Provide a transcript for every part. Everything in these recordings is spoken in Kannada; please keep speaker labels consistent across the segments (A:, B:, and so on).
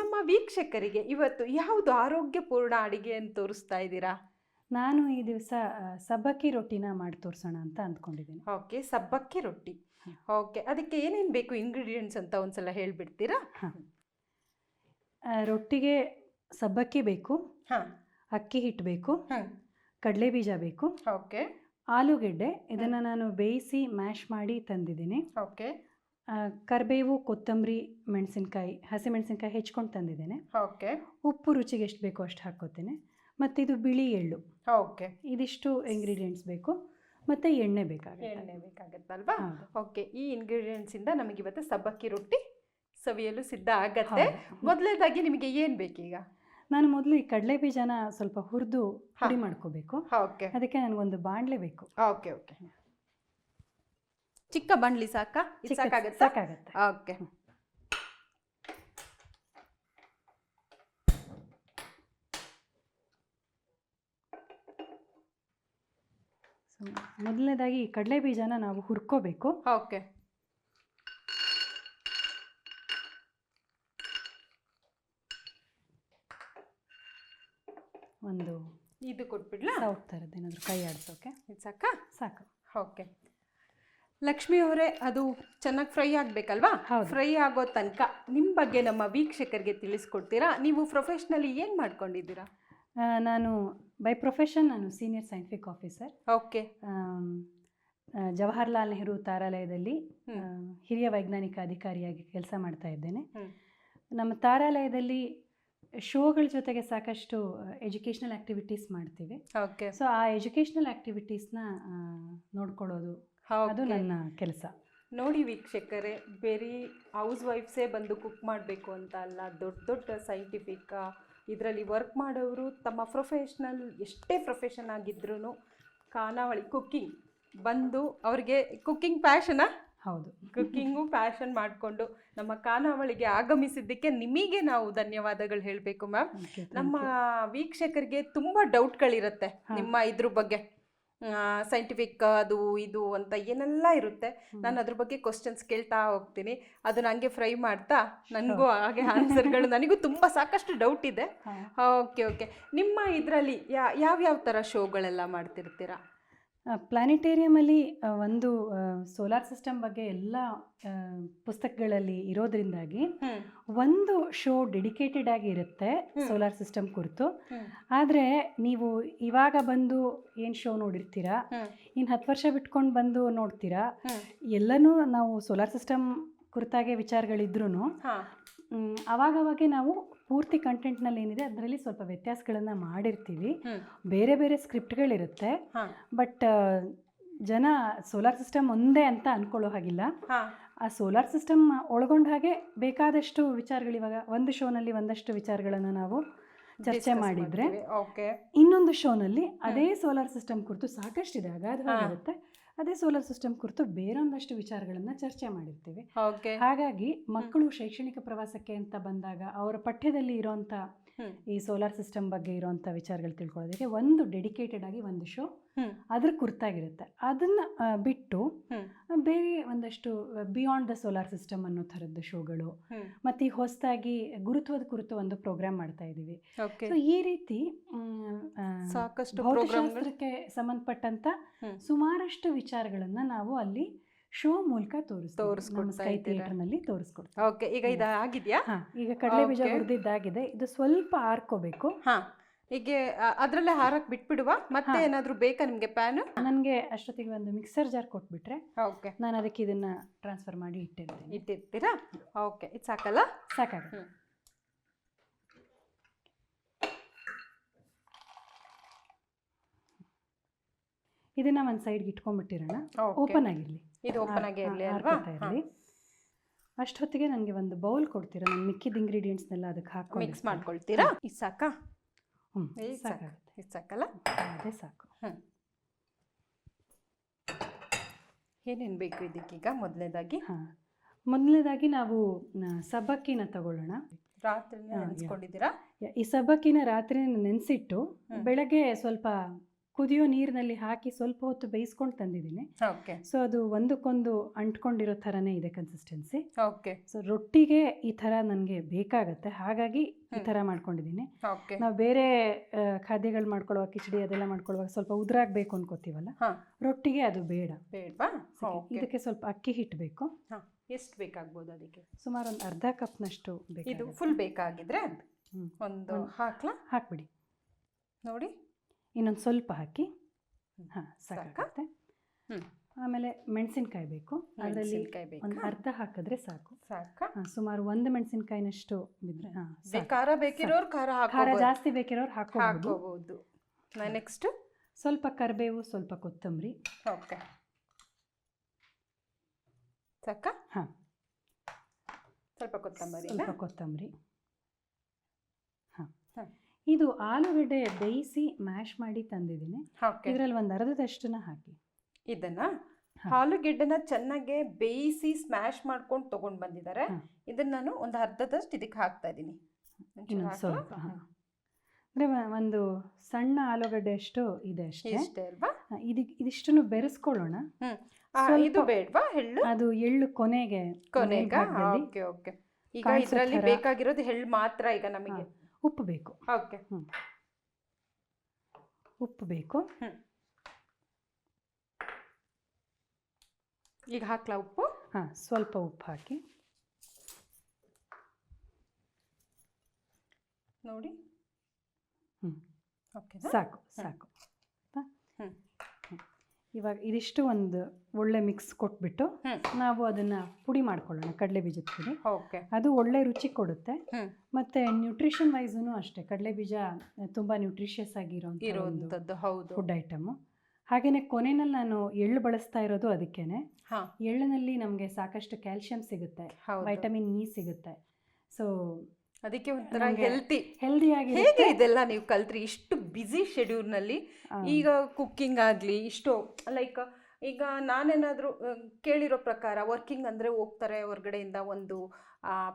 A: ನಮ್ಮ ವೀಕ್ಷಕರಿಗೆ ಇವತ್ತು ಯಾವುದು ಆರೋಗ್ಯಪೂರ್ಣ ಅಡಿಗೆ ಅಂತ ತೋರಿಸ್ತಾ ಇದ್ದೀರಾ?
B: ನಾನು ಈ ದಿವಸ ಸಬ್ಬಕ್ಕಿ ರೊಟ್ಟಿನ ಮಾಡಿ ತೋರಿಸೋಣ ಅಂತ ಅಂದ್ಕೊಂಡಿದ್ದೀನಿ.
A: ಓಕೆ ಸಬ್ಬಕ್ಕಿ ರೊಟ್ಟಿ. ಓಕೆ ಅದಕ್ಕೆ ಏನೇನು ಬೇಕು ಇಂಗ್ರೀಡಿಯೆಂಟ್ಸ್ ಅಂತ ಒಂದ್ಸಲ ಹೇಳಿಬಿಡ್ತೀರಾ?
B: ರೊಟ್ಟಿಗೆ ಸಬ್ಬಕ್ಕಿ ಬೇಕು
A: ಹಾಂ.
B: ಅಕ್ಕಿ ಹಿಟ್ಟು ಬೇಕು
A: ಹಾಂ.
B: ಕಡಲೆ ಬೀಜ ಬೇಕು
A: ಓಕೆ.
B: ಆಲೂಗೆಡ್ಡೆ. ಇದನ್ನು ನಾನು ಬೇಯಿಸಿ ಮ್ಯಾಶ್ ಮಾಡಿ ತಂದಿದ್ದೀನಿ.
A: ಓಕೆ.
B: ಕರಿಬೇವು ಕೊತ್ತಂಬರಿ ಮೆಣಸಿನ್ಕಾಯಿ ಹಸಿಮೆಣಸಿನ್ಕಾಯಿ ಹೆಚ್ಕೊಂಡು ತಂದಿದ್ದೇನೆ.
A: ಓಕೆ.
B: ಉಪ್ಪು ರುಚಿಗೆ ಎಷ್ಟು ಬೇಕೋ ಅಷ್ಟು ಹಾಕೋತೇನೆ ಮತ್ತು ಇದು ಬಿಳಿ ಎಳ್ಳು.
A: ಓಕೆ.
B: ಇದಿಷ್ಟು ಇಂಗ್ರೀಡಿಯೆಂಟ್ಸ್ ಬೇಕು. ಮತ್ತು ಎಣ್ಣೆ ಬೇಕಾಗುತ್ತೆ.
A: ಎಣ್ಣೆ ಬೇಕಾಗತ್ತಲ್ವಾ. ಓಕೆ ಈ ಇಂಗ್ರೀಡಿಯೆಂಟ್ಸಿಂದ ನಮಗೆ ಇವತ್ತು ಸಬ್ಬಕ್ಕಿ ರೊಟ್ಟಿ ಸವಿಯಲು ಸಿದ್ಧ ಆಗತ್ತೆ. ಮೊದಲನೇದಾಗಿ ನಿಮಗೆ ಏನು ಬೇಕೀಗ?
B: ನಾನು ಮೊದಲು ಈ ಕಡಲೆ ಬೀಜನ ಸ್ವಲ್ಪ ಹುರಿದು. ಪುಡಿ ಮಾಡ್ಕೋಬೇಕು.
A: ಓಕೆ.
B: ಅದಕ್ಕೆ ನನಗೊಂದು ಬಾಣಲೆ ಬೇಕು.
A: Okay okay. ಚಿಕ್ಕ ಬಂಡ್ಲಿ ಸಾಕ? ಸಾಕಾಗುತ್ತೆ?
B: ಸಾಕಾಗುತ್ತೆ.
A: ಓಕೆ.
B: ಮೊದಲನೇದಾಗಿ ಈ ಕಡಲೆ ಬೀಜನ ನಾವು ಹುರ್ಕೋಬೇಕು.
A: ಓಕೆ.
B: ಒಂದು
A: ಇದು ಕೊಟ್ಬಿಡ್ಲಾ?
B: ಹೋಗ್ತಾ ಇರೋದು ಏನಾದರೂ ಕೈ ಆಡಿಸೋಕೆ?
A: ಇದು ಸಾಕಾ?
B: ಸಾಕು.
A: ಓಕೆ. ಲಕ್ಷ್ಮಿ ಅವರೇ ಅದು ಚೆನ್ನಾಗಿ ಫ್ರೈ ಆಗಬೇಕಲ್ವಾ. ಫ್ರೈ ಆಗೋ ತನಕ ನಿಮ್ಮ ಬಗ್ಗೆ ನಮ್ಮ ವೀಕ್ಷಕರಿಗೆ ತಿಳಿಸ್ಕೊಡ್ತೀರಾ? ನೀವು ಪ್ರೊಫೆಷ್ನಲಿ ಏನು ಮಾಡ್ಕೊಂಡಿದ್ದೀರಾ?
B: ನಾನು ಬೈ ಪ್ರೊಫೆಷನ್ ನಾನು senior scientific officer
A: okay
B: Jawaharlal Nehru ತಾರಾಲಯದಲ್ಲಿ ಹಿರಿಯ ವೈಜ್ಞಾನಿಕ ಅಧಿಕಾರಿಯಾಗಿ ಕೆಲಸ ಮಾಡ್ತಾ ಇದ್ದೇನೆ. ನಮ್ಮ ತಾರಾಲಯದಲ್ಲಿ ಶೋಗಳ ಜೊತೆಗೆ ಸಾಕಷ್ಟು ಎಜುಕೇಷನಲ್ ಆ್ಯಕ್ಟಿವಿಟೀಸ್ ಮಾಡ್ತೀವಿ.
A: ಓಕೆ
B: ಸೊ ಆ ಎಜುಕೇಷ್ನಲ್ ಆ್ಯಕ್ಟಿವಿಟೀಸ್ನ ನೋಡ್ಕೊಳ್ಳೋದು ಅದು ನನ್ನ ಕೆಲಸ.
A: ನೋಡಿ ವೀಕ್ಷಕರೇ ಬೇರೆ ಹೌಸ್ ವೈಫ್ಸೇ ಬಂದು ಕುಕ್ ಮಾಡಬೇಕು ಅಂತ ಅಲ್ಲ ದೊಡ್ಡ ದೊಡ್ಡ ಸೈಂಟಿಫಿಕ್ ಇದರಲ್ಲಿ ವರ್ಕ್ ಮಾಡೋರು ತಮ್ಮ ಪ್ರೊಫೆಷ್ನಲ್ ಎಷ್ಟೇ ಪ್ರೊಫೆಷನ್ ಆಗಿದ್ರೂ ಖಾನಾವಳಿ ಕುಕ್ಕಿಂಗ್ ಬಂದು ಅವ್ರಿಗೆ ಕುಕ್ಕಿಂಗ್ ಪ್ಯಾಷನಾ?
B: ಹೌದು.
A: ಕುಕ್ಕಿಂಗು ಪ್ಯಾಷನ್ ಮಾಡಿಕೊಂಡು ನಮ್ಮ ಖಾನಾವಳಿಗೆ ಆಗಮಿಸಿದ್ದಕ್ಕೆ ನಿಮಗೆ ನಾವು ಧನ್ಯವಾದಗಳು ಹೇಳಬೇಕು ಮ್ಯಾಮ್. ನಮ್ಮ. ವೀಕ್ಷಕರಿಗೆ ತುಂಬ ಡೌಟ್ಗಳಿರುತ್ತೆ. ನಿಮ್ಮ ಇದ್ರ ಬಗ್ಗೆ. ಸೈಂಟಿಫಿಕ್ ಅದು ಇದು ಅಂತ ಏನೆಲ್ಲ ಇರುತ್ತೆ. ನಾನು ಅದ್ರ ಬಗ್ಗೆ ಕ್ವಶನ್ಸ್ ಕೇಳ್ತಾ ಹೋಗ್ತೀನಿ. ಅದನ್ನ ಹಂಗೆ ಫ್ರೈ ಮಾಡ್ತಾ ನನಗೂ ಹಾಗೆ ಆನ್ಸರ್ಗಳು ನನಗೂ ತುಂಬ ಸಾಕಷ್ಟು ಡೌಟ್ ಇದೆ. Okay okay. ನಿಮ್ಮ ಇದರಲ್ಲಿ ಯಾವ ಯಾವ್ಯಾವ ಥರ ಶೋಗಳೆಲ್ಲ ಮಾಡ್ತಿರ್ತೀರಾ?
B: ಪ್ಲಾನಿಟೇರಿಯಮಲ್ಲಿ ಒಂದು ಸೋಲಾರ್ ಸಿಸ್ಟಮ್ ಬಗ್ಗೆ ಎಲ್ಲ ಪುಸ್ತಕಗಳಲ್ಲಿ ಇರೋದ್ರಿಂದಾಗಿ ಒಂದು ಶೋ ಡೆಡಿಕೇಟೆಡ್ ಆಗಿ ಇರುತ್ತೆ ಸೋಲಾರ್ ಸಿಸ್ಟಮ್ ಕುರಿತು. ಆದರೆ ನೀವು ಇವಾಗ ಬಂದು ಏನು ಶೋ ನೋಡಿರ್ತೀರಾ? ಇನ್ನು ಹತ್ತು ವರ್ಷ ಬಿಟ್ಕೊಂಡು ಬಂದು ನೋಡ್ತೀರಾ? ಎಲ್ಲನೂ ನಾವು ಸೋಲಾರ್ ಸಿಸ್ಟಮ್ ಕುರಿತಾಗೆ ವಿಚಾರಗಳಿದ್ರೂ
A: ಆವಾಗವಾಗೆ
B: ಅವಾಗವಾಗೆ ನಾವು ಪೂರ್ತಿ ಕಂಟೆಂಟ್ನಲ್ಲಿ ಏನಿದೆ ಅದರಲ್ಲಿ ಸ್ವಲ್ಪ ವ್ಯತ್ಯಾಸಗಳನ್ನು ಮಾಡಿರ್ತೀವಿ. ಬೇರೆ ಬೇರೆ ಸ್ಕ್ರಿಪ್ಟ್ಗಳಿರುತ್ತೆ ಬಟ್ ಜನ ಸೋಲಾರ್ ಸಿಸ್ಟಮ್ ಒಂದೇ ಅಂತ ಅನ್ಕೊಳ್ಳೋ ಹಾಗಿಲ್ಲ. ಆ ಸೋಲಾರ್ ಸಿಸ್ಟಮ್ ಒಳಗೊಂಡ ಹಾಗೆ ಬೇಕಾದಷ್ಟು ವಿಚಾರಗಳು ಇವಾಗ ಒಂದು ಶೋನಲ್ಲಿ ಒಂದಷ್ಟು ವಿಚಾರಗಳನ್ನು ನಾವು ಚರ್ಚೆ ಮಾಡಿದ್ರೆ ಇನ್ನೊಂದು ಶೋನಲ್ಲಿ ಅದೇ ಸೋಲಾರ್ ಸಿಸ್ಟಮ್ ಕುರಿತು ಸಾಕಷ್ಟಿದೆ ಅಗಾಧವಾಗಿರುತ್ತೆ ಅದೇ ಸೋಲಾರ್ ಸಿಸ್ಟಮ್ ಕುರಿತು ಬೇರೊಂದಷ್ಟು ವಿಚಾರಗಳನ್ನ ಚರ್ಚೆ ಮಾಡಿರ್ತೀವಿ ಹಾಗಾಗಿ ಮಕ್ಕಳು ಶೈಕ್ಷಣಿಕ ಪ್ರವಾಸಕ್ಕೆ ಅಂತ ಬಂದಾಗ ಅವರ ಪಠ್ಯದಲ್ಲಿ ಇರೋಂಥ. ಈ ಸೋಲಾರ್ ಸಿಸ್ಟಮ್ ಬಗ್ಗೆ ಇರುವಂಥ ವಿಚಾರಗಳು ತಿಳ್ಕೊಳ್ಳೋದಕ್ಕೆ ಒಂದು ಡೆಡಿಕೇಟೆಡ್ ಆಗಿ ಒಂದು ಶೋ ಅದ್ರ ಕುರ್ತಾಗಿರುತ್ತೆ. ಅದನ್ನ ಬಿಟ್ಟು ಬೇರೆ ಒಂದಷ್ಟು ಬಿಯಾಂಡ್ ದ ಸೋಲಾರ್ ಸಿಸ್ಟಮ್ ಅನ್ನೋ ಥರದ್ದು ಶೋಗಳು ಮತ್ತೆ ಈ ಹೊಸದಾಗಿ ಗುರುತ್ವದ ಕುರಿತು ಒಂದು ಪ್ರೋಗ್ರಾಮ್ ಮಾಡ್ತಾ ಇದ್ದೀವಿ. ಸೊ ಈ ರೀತಿ
A: ಸಾಕಷ್ಟು
B: ಭೌತಶಾಸ್ತ್ರಕ್ಕೆ ಸಂಬಂಧಪಟ್ಟಂತ. ಸುಮಾರಷ್ಟು ವಿಚಾರಗಳನ್ನ ನಾವು ಅಲ್ಲಿ ಶೋ ಮೂಲಕ ತೋರಿಸ್ತೀವಿ ತೋರಿಸ್ಕೊಡ್ತೀವಿ
A: ಓಕೆ ಈಗ ಇದು ಆಗಿದೆಯಾ
B: ಈಗ ಕಡಲೆ ಬೀಜ. ಹುರಿದಿದ್ದಾಗಿದೆ. ಇದು ಸ್ವಲ್ಪ ಆರ್ಕೋಬೇಕು.
A: ಹಾ ಈಗ ಅದರಲ್ಲೇ ಹಾರಕ್ ಬಿಟ್ಬಿಡುವ. ಮತ್ತೆ ಏನಾದ್ರು ಬೇಕಾ ನಿಮ್ಗೆ ಪ್ಯಾನ್
B: ನನಗೆ ಅಷ್ಟೊತ್ತಿಗೆ ಒಂದು ಮಿಕ್ಸರ್ ಜಾರ್ ಕೊಟ್ಬಿಟ್ರೆ
A: ಓಕೆ.
B: ನಾನು ಅದಕ್ಕೆ ಇದನ್ನ ಟ್ರಾನ್ಸ್ಫರ್ ಮಾಡಿ ಇಟ್ಟಿರ್ತೀನಿ.
A: ಇಟ್ಟಿರ್ತೀರಾ? ಓಕೆ ಇದು ಸಾಕಲ್ಲ? ಸಾಕಾಗ
B: ಇದನ್ನ ಒಂದು ಸೈಡ್ಗೆ ಇಟ್ಕೊಂಡ್ಬಿಟ್ಟಿರೋಣ. ಓಪನ್ ಆಗಿರಲಿ.
A: ಇದು ಓಪನ್ ಆಗಿ ಇರಲಿ ಅಲ್ವಾ?
B: ಅಷ್ಟೊತ್ತಿಗೆ ನನಗೆ ಒಂದು ಬೌಲ್ ಕೊಡ್ತೀರಾ? ನಾನು ಮಿಕ್ಕಿದ ಇಂಗ್ರೀಡಿಯೆಂಟ್ಸ್ನೆಲ್ಲ ಅದಕ್ಕೆ ಹಾಕಿ
A: ಮಿಕ್ಸ್ ಮಾಡ್ಕೊಳ್ತೀರಾ? ಇದು ಸಾಕಾ?
B: ಹ್ಞೂ
A: ಇದು ಸಾಕು?
B: ಸಾಕಾಗುತ್ತೆ.
A: ಇದು ಸಾಕಲ್ಲ?
B: ಅದೇ ಸಾಕು.
A: ಏನೇನು ಬೇಕು ಇದಕ್ಕೀಗ ಮೊದಲನೇದಾಗಿ
B: ಹಾಂ. ಮೊದಲನೇದಾಗಿ ನಾವು ಸಬ್ಬಕ್ಕಿನ ತಗೊಳ್ಳೋಣ.
A: ರಾತ್ರಿ ನೆನೆಸ್ಕೊಂಡಿದ್ದೀರಾ?
B: ಈ ಸಬ್ಬಕ್ಕಿನ ರಾತ್ರಿ ನೆನೆಸಿಟ್ಟು ಬೆಳಗ್ಗೆ ಸ್ವಲ್ಪ ಕುದಿಯೋ ನೀರಿನಲ್ಲಿ ಹಾಕಿ ಸ್ವಲ್ಪ ಹೊತ್ತು ಬೇಯಿಸ್ಕೊಂಡು ತಂದಿದ್ದೀನಿ.
A: ಓಕೆ.
B: ಸೊ ಅದು ಒಂದಕ್ಕೊಂದು ಅಂಟ್ಕೊಂಡಿರೋ ಥರನೇ ಇದೆ ಕನ್ಸಿಸ್ಟೆನ್ಸಿ
A: ಓಕೆ.
B: ಸೊ ರೊಟ್ಟಿಗೆ ಈ ಥರ ನನಗೆ ಬೇಕಾಗತ್ತೆ. ಹಾಗಾಗಿ ಈ. ಥರ ಮಾಡ್ಕೊಂಡಿದ್ದೀನಿ.
A: ಓಕೆ.
B: ನಾವು ಬೇರೆ ಖಾದ್ಯಗಳು ಮಾಡ್ಕೊಳ್ಳುವಾಗ ಕಿಚಡಿ ಅದೆಲ್ಲ ಮಾಡ್ಕೊಳ್ಳುವಾಗ ಸ್ವಲ್ಪ ಉದುರಾಗಬೇಕು ಅನ್ಕೋತೀವಲ್ಲ. ರೊಟ್ಟಿಗೆ ಅದು ಬೇಡ.
A: ಬೇಡವಾ?
B: ಇದಕ್ಕೆ ಸ್ವಲ್ಪ ಅಕ್ಕಿ ಹಿಟ್ಟು ಬೇಕು
A: ಎಷ್ಟು ಬೇಕಾಗ್ಬೋದು ಅದಕ್ಕೆ?
B: ಸುಮಾರು ಒಂದು ಅರ್ಧ ಕಪ್ನಷ್ಟು
A: ಇದು ಫುಲ್ ಬೇಕಾಗಿದ್ರೆ ಒಂದು- ಹಾಕ್ಲಾ?
B: ಹಾಕ್ಬಿಡಿ.
A: ನೋಡಿ.
B: ಇನ್ನೊಂದು ಸ್ವಲ್ಪ ಹಾಕಿ. ಹಾಂ
A: ಸಾಕಾ?
B: ಸಾಕಾಗುತ್ತೆ. ಆಮೇಲೆ ಮೆಣಸಿನ್ಕಾಯಿ ಬೇಕು. ಅದರಲ್ಲಿ ಒಂದು ಅರ್ಧ ಹಾಕಿದ್ರೆ ಸಾಕು.
A: ಸಾಕಾ?
B: ಹಾ, ಸುಮಾರು ಒಂದು ಮೆಣಸಿನ್ಕಾಯಿನಷ್ಟು ಬಿದ್ರೆ
A: ಖಾರ ಬೇಕಿರೋರು ಖಾರ
B: ಖಾರ ಜಾಸ್ತಿ ಬೇಕಿರೋರು ಹಾಕೋಬಹುದು
A: ನೆಕ್ಸ್ಟ್
B: ಸ್ವಲ್ಪ ಕರಿಬೇವು ಸ್ವಲ್ಪ ಕೊತ್ತಂಬರಿ.
A: ಓಕೆ. ಸಾಕಾ?
B: ಹಾಂ.
A: ಸ್ವಲ್ಪ ಕೊತ್ತಂಬರಿ
B: ಸ್ವಲ್ಪ ಕೊತ್ತಂಬರಿ. ಇದು ಆಲೂಗಡ್ಡೆ ಬೇಯಿಸಿ ಮ್ಯಾಶ್ ಮಾಡಿ ತಂದಿದ್ದೀನಿ. ಇದರಲ್ಲಿ ಒಂದು ಅರ್ಧದಷ್ಟನ್ನ ಹಾಕಿ.
A: ಇದನ್ನ. ಆಲೂಗೆಡ್ಡೆನ ಚೆನ್ನಾಗಿ ಬೇಯಿಸಿ ಸ್ಮ್ಯಾಶ್ ಮಾಡ್ಕೊಂಡು ತಗೊಂಡ್ ಬಂದಿದ್ದಾರೆ. ಇದನ್ನ ನಾನು ಒಂದು ಅರ್ಧದಷ್ಟು ಇದಕ್ಕೆ ಹಾಕ್ತಾ ಇದ್ದೀನಿ?
B: ಸ್ವಲ್ಪ
A: ಹಾ.
B: ಒಂದು ಸಣ್ಣ ಆಲೂಗಡ್ಡೆ ಅಷ್ಟು ಇದೆ ಅಷ್ಟೇ.
A: ಅಲ್ವಾ?
B: ಇದಕ್ಕೆ ಇದಿಷ್ಟನ್ನು ಬೆರೆಸ್ಕೊಳ್ಳೋಣ.
A: ಇದು ಬೇಡವಾ ಎಳ್ಳು?
B: ಅದು ಎಳ್ಳು ಕೊನೆಗೆ
A: ಕೊನೆಗೆ? Okay okay. ಈಗ ಇದರಲ್ಲಿ ಬೇಕಾಗಿರೋದು ಎಳ್ಳು ಮಾತ್ರ ಈಗ ನಮಗೆ.
B: ಉಪ್ಪು ಬೇಕು.
A: ಓಕೆ ಹ್ಞೂ
B: ಉಪ್ಪು ಬೇಕು.
A: ಈಗ ಹಾಕ್ಲಾ ಉಪ್ಪು?
B: ಹಾಂ ಸ್ವಲ್ಪ ಉಪ್ಪು ಹಾಕಿ.
A: ನೋಡಿ.
B: ಹ್ಞೂ
A: ಓಕೆ
B: ಸಾಕು ಸಾಕು. ಆಯ್ತಾ? ಇವಾಗ ಇದಿಷ್ಟು ಒಂದು ಒಳ್ಳೆ ಮಿಕ್ಸ್ ಕೊಟ್ಬಿಟ್ಟು ನಾವು ಅದನ್ನ ಪುಡಿ ಮಾಡ್ಕೊಳ್ಳೋಣ ಕಡಲೆ ಬೀಜದ ಪುಡಿ.
A: ಓಕೆ.
B: ಅದು ಒಳ್ಳೆ ರುಚಿ ಕೊಡುತ್ತೆ. ಮತ್ತೆ ನ್ಯೂಟ್ರಿಷನ್ ವೈಸೂ ಅಷ್ಟೇ ಕಡಲೆ ಬೀಜ ತುಂಬಾ ನ್ಯೂಟ್ರಿಷಿಯಸ್ ಆಗಿರೋಂಥ ಒಂದು
A: ಹೌದು.
B: ಫುಡ್ ಐಟಮ್ ಹಾಗೆಯೇ ಕೊನೆಯಲ್ಲಿ ನಾನು ಎಳ್ಳು ಬಳಸ್ತಾ ಇರೋದು ಅದಕ್ಕೇನೆ.
A: ಹಾ.
B: ಎಳ್ಳಿನಲ್ಲಿ ನಮಗೆ ಸಾಕಷ್ಟು ಕ್ಯಾಲ್ಸಿಯಂ ಸಿಗುತ್ತೆ ವೈಟಮಿನ್ ಇ ಸಿಗುತ್ತೆ. ಸೊ
A: ಅದಕ್ಕೆ ಒಂಥರ ಹೆಲ್ತಿ
B: ಹೆಲ್ದಿಯಾಗಿ
A: ಹೇಗೆ ಇದೆಲ್ಲ ನೀವು ಕಲ್ತ್ರಿ? ಇಷ್ಟು ಬ್ಯುಸಿ ಶೆಡ್ಯೂಲ್ನಲ್ಲಿ ಈಗ ಕುಕ್ಕಿಂಗ್ ಆಗಲಿ ಇಷ್ಟು ಲೈಕ್ ಈಗ ನಾನೇನಾದರೂ ಕೇಳಿರೋ ಪ್ರಕಾರ ವರ್ಕಿಂಗ್ ಅಂದರೆ ಹೋಗ್ತಾರೆ ಹೊರಗಡೆಯಿಂದ ಒಂದು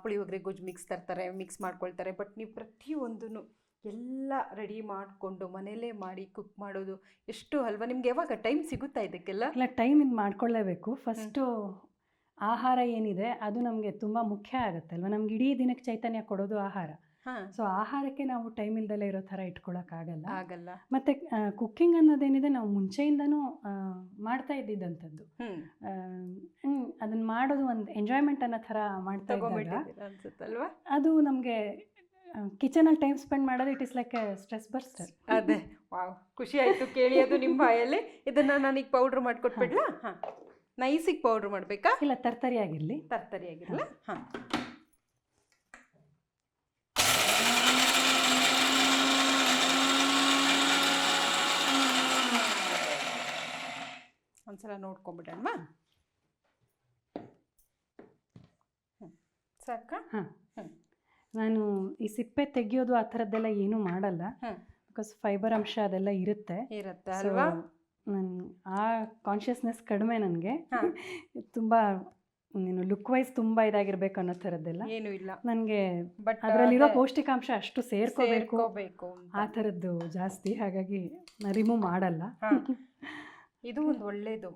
A: ಪುಳಿಯೋಗರೆ ಗೊಜ್ಜು ಮಿಕ್ಸ್ ತರ್ತಾರೆ ಮಿಕ್ಸ್ ಮಾಡ್ಕೊಳ್ತಾರೆ. ಬಟ್ ನೀವು ಪ್ರತಿಯೊಂದೂ ಎಲ್ಲ ರೆಡಿ ಮಾಡಿಕೊಂಡು ಮನೇಲೇ ಮಾಡಿ ಕುಕ್ ಮಾಡೋದು ಎಷ್ಟು ಅಲ್ವಾ? ನಿಮ್ಗೆ ಯಾವಾಗ ಟೈಮ್ ಸಿಗುತ್ತಾ ಇದಕ್ಕೆಲ್ಲ?
B: ಇಲ್ಲ ಟೈಮ್ ಇದು ಮಾಡ್ಕೊಳ್ಳೇಬೇಕು ಫಸ್ಟು ಆಹಾರ ಏನಿದೆ ಅದು ನಮಗೆ ತುಂಬ ಮುಖ್ಯ ಆಗುತ್ತೆ ಅಲ್ವಾ? ನಮ್ಗೆ ಇಡೀ ದಿನಕ್ಕೆ ಚೈತನ್ಯ ಕೊಡೋದು ಆಹಾರ. ಸೊ ಆಹಾರಕ್ಕೆ ನಾವು ಟೈಮ್ ಇಲ್ದಲೇ ಇರೋ ಥರ ಇಟ್ಕೊಳ್ಳೋಕ್ಕಾಗಲ್ಲ
A: ಆಗಲ್ಲ.
B: ಮತ್ತೆ ಕುಕ್ಕಿಂಗ್ ಅನ್ನೋದೇನಿದೆ ನಾವು ಮುಂಚೆಯಿಂದನೂ ಮಾಡ್ತಾ ಇದ್ದಿದ್ದಂಥದ್ದು. ಅದನ್ನ ಮಾಡೋದು ಒಂದು ಎಂಜಾಯ್ಮೆಂಟ್ ಅನ್ನೋ ಥರ ಮಾಡ್ತಾ
A: ಅನ್ಸುತ್ತಲ್ವಾ?
B: ಅದು ನಮಗೆ ಕಿಚನಲ್ಲಿ ಟೈಮ್ ಸ್ಪೆಂಡ್ ಮಾಡೋದು it is like stress burster
A: ಅದೇ. ವಾವ್. ಖುಷಿ ಆಯ್ತು ಕೇಳಿ ಅದು ನಿಮ್ಮ ಬಾಯಲ್ಲಿ. ಇದನ್ನ ನಾನೀಗ ಪೌಡ್ರ್ ಮಾಡ್ಕೊಟ್ಬಿಡ್ಲಾ? ಹಾಂ. ನೈಸಿಗೆ ಪೌಡ್ರ್ ಮಾಡಬೇಕಾ?
B: ಇಲ್ಲ ತರ್ತರಿ ಆಗಿರಲಿ.
A: ತರ್ತರಿ ಆಗಿರಲ್ಲ ಹಾಂ. ಒಂದ್ಸಲ ನೋಡ್ಕೊಂಬಿಡೋಣ ಸಾಕ?
B: ಹಾಂ. ನಾನು ಈ ಸಿಪ್ಪೆ ತೆಗೆಯೋದು ಆ ಥರದ್ದೆಲ್ಲ ಏನೂ ಮಾಡಲ್ಲ. ಬಿಕಾಸ್ ಫೈಬರ್ ಅಂಶ ಅದೆಲ್ಲ ಇರುತ್ತೆ.
A: ಇರುತ್ತೆ ಅಲ್ವಾ?
B: ನನ್ ಆ ಕಾನ್ಷಿಯಸ್ನೆಸ್ ಕಡಿಮೆ ನನಗೆ. ತುಂಬಾ ನೀನು ಲುಕ್ ವೈಸ್ ತುಂಬ ಇದಾಗಿರ್ಬೇಕು ಅನ್ನೋ ಥರದ್ದೆಲ್ಲ.
A: ಏನು ಇಲ್ಲ.
B: ನನಗೆ
A: ಬಟ್
B: ಅದರಲ್ಲಿರೋ ಪೌಷ್ಟಿಕಾಂಶ ಅಷ್ಟು ಸೇರ್ಕೋಬೇಕು.
A: ಸೇರ್ಕೋಬೇಕು
B: ಆ ಥರದ್ದು ಜಾಸ್ತಿ ಹಾಗಾಗಿ ರಿಮೂವ್ ಮಾಡಲ್ಲ.
A: ಇದು ಒಂದು ಒಳ್ಳೇದು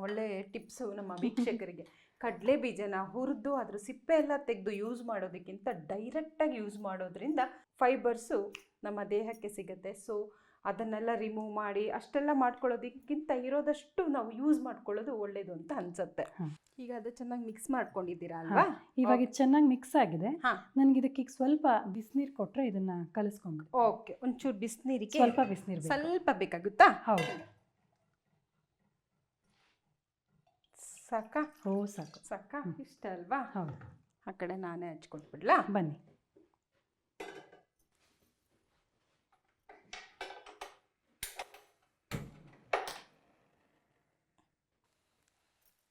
A: ಒಳ್ಳೆ ಟಿಪ್ಸು ನಮ್ಮ ವೀಕ್ಷಕರಿಗೆ. ಕಡಲೆ ಬೀಜನ ಹುರಿದು ಅದ್ರ ಸಿಪ್ಪೆ ಎಲ್ಲ ತೆಗೆದು ಯೂಸ್ ಮಾಡೋದಕ್ಕಿಂತ ಡೈರೆಕ್ಟಾಗಿ ಯೂಸ್ ಮಾಡೋದ್ರಿಂದ ಫೈಬರ್ಸು ನಮ್ಮ ದೇಹಕ್ಕೆ ಸಿಗುತ್ತೆ. ಸೊ ಅದನ್ನೆಲ್ಲ ರಿಮೂವ್ ಮಾಡಿ ಅಷ್ಟೆಲ್ಲ ಮಾಡ್ಕೊಳ್ಳೋದಕ್ಕಿಂತ ಇರೋದಷ್ಟು ನಾವು ಯೂಸ್ ಮಾಡ್ಕೊಳ್ಳೋದು ಒಳ್ಳೇದು ಅಂತ ಅನ್ಸುತ್ತೆ. ಈಗ ಅದು ಚೆನ್ನಾಗಿ ಮಿಕ್ಸ್ ಮಾಡ್ಕೊಂಡಿದ್ದೀರಾ ಅಲ್ವಾ?
B: ಇವಾಗ ಚೆನ್ನಾಗಿ ಮಿಕ್ಸ್ ಆಗಿದೆ. ನನಗೆ ಇದಕ್ಕೆ ಸ್ವಲ್ಪ ಬಿಸಿನೀರು ಕೊಟ್ಟರೆ ಇದನ್ನ ಕಲಿಸ್ಕೊಂಡು
A: ಓಕೆ ಒಂಚೂರು ಬಿಸಿನೀರಿಗೆ
B: ಸ್ವಲ್ಪ ಬಿಸಿನೀರು
A: ಸ್ವಲ್ಪ ಬೇಕಾಗುತ್ತಾ?
B: ಹೌದು.
A: ಸಾಕಾ?
B: ಓ ಸಾಕು.
A: ಸಾಕಾ. ಇಷ್ಟ ಅಲ್ವಾ?
B: ಹೌದು.
A: ಆ ಕಡೆ ನಾನೇ ಹಚ್ಕೊಟ್ಬಿಡ್ಲಾ
B: ಬನ್ನಿ.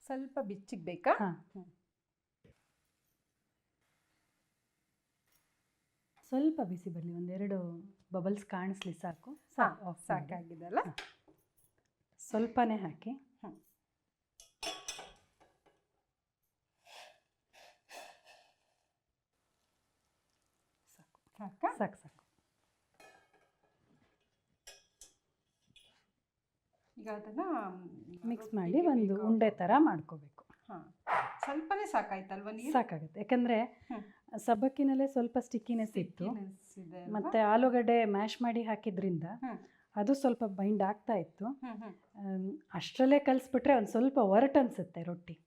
A: ಸ್ವಲ್ಪ ಬಿಚ್ಚಿಗೆ ಬೇಕಾ
B: ಸ್ವಲ್ಪ ಬಿಸಿ ಬರಲಿ ಒಂದೆರಡು ಬಬಲ್ಸ್ ಕಾಣಿಸ್ಲಿ ಸಾಕು. ಸಾಕು.
A: ಸಾಕಾಗಿದೆಲ್ಲ.
B: ಸ್ವಲ್ಪನೇ ಹಾಕಿ. ಸಾಕಾ?
A: ಸಾಕು
B: ಸಾಕು.
A: ಈಗ ಅದನ್ನ
B: ಮಿಕ್ಸ್ ಮಾಡಿ ಒಂದು ಉಂಡೆ ಥರ ಮಾಡ್ಕೋಬೇಕು.
A: ಹಾಂ ಸ್ವಲ್ಪನೇ ಸಾಕಾಯ್ತಲ್ವ ನೀರು?
B: ಸಾಕಾಗುತ್ತೆ. ಯಾಕಂದರೆ. ಸಬ್ಬಕ್ಕಿನಲ್ಲೇ ಸ್ವಲ್ಪ ಸ್ಟಿಕ್ಕಿನೆಸ್ ಇತ್ತು. ಮತ್ತು ಆಲೂಗಡ್ಡೆ ಮ್ಯಾಶ್ ಮಾಡಿ ಹಾಕಿದ್ರಿಂದ ಅದು ಸ್ವಲ್ಪ ಬೈಂಡ್ ಆಗ್ತಾ ಇತ್ತು. ಅಷ್ಟರಲ್ಲೇ ಕಲಿಸ್ಬಿಟ್ರೆ ಒಂದು ಸ್ವಲ್ಪ ಒರಟು ಅನಿಸುತ್ತೆ ರೊಟ್ಟಿ.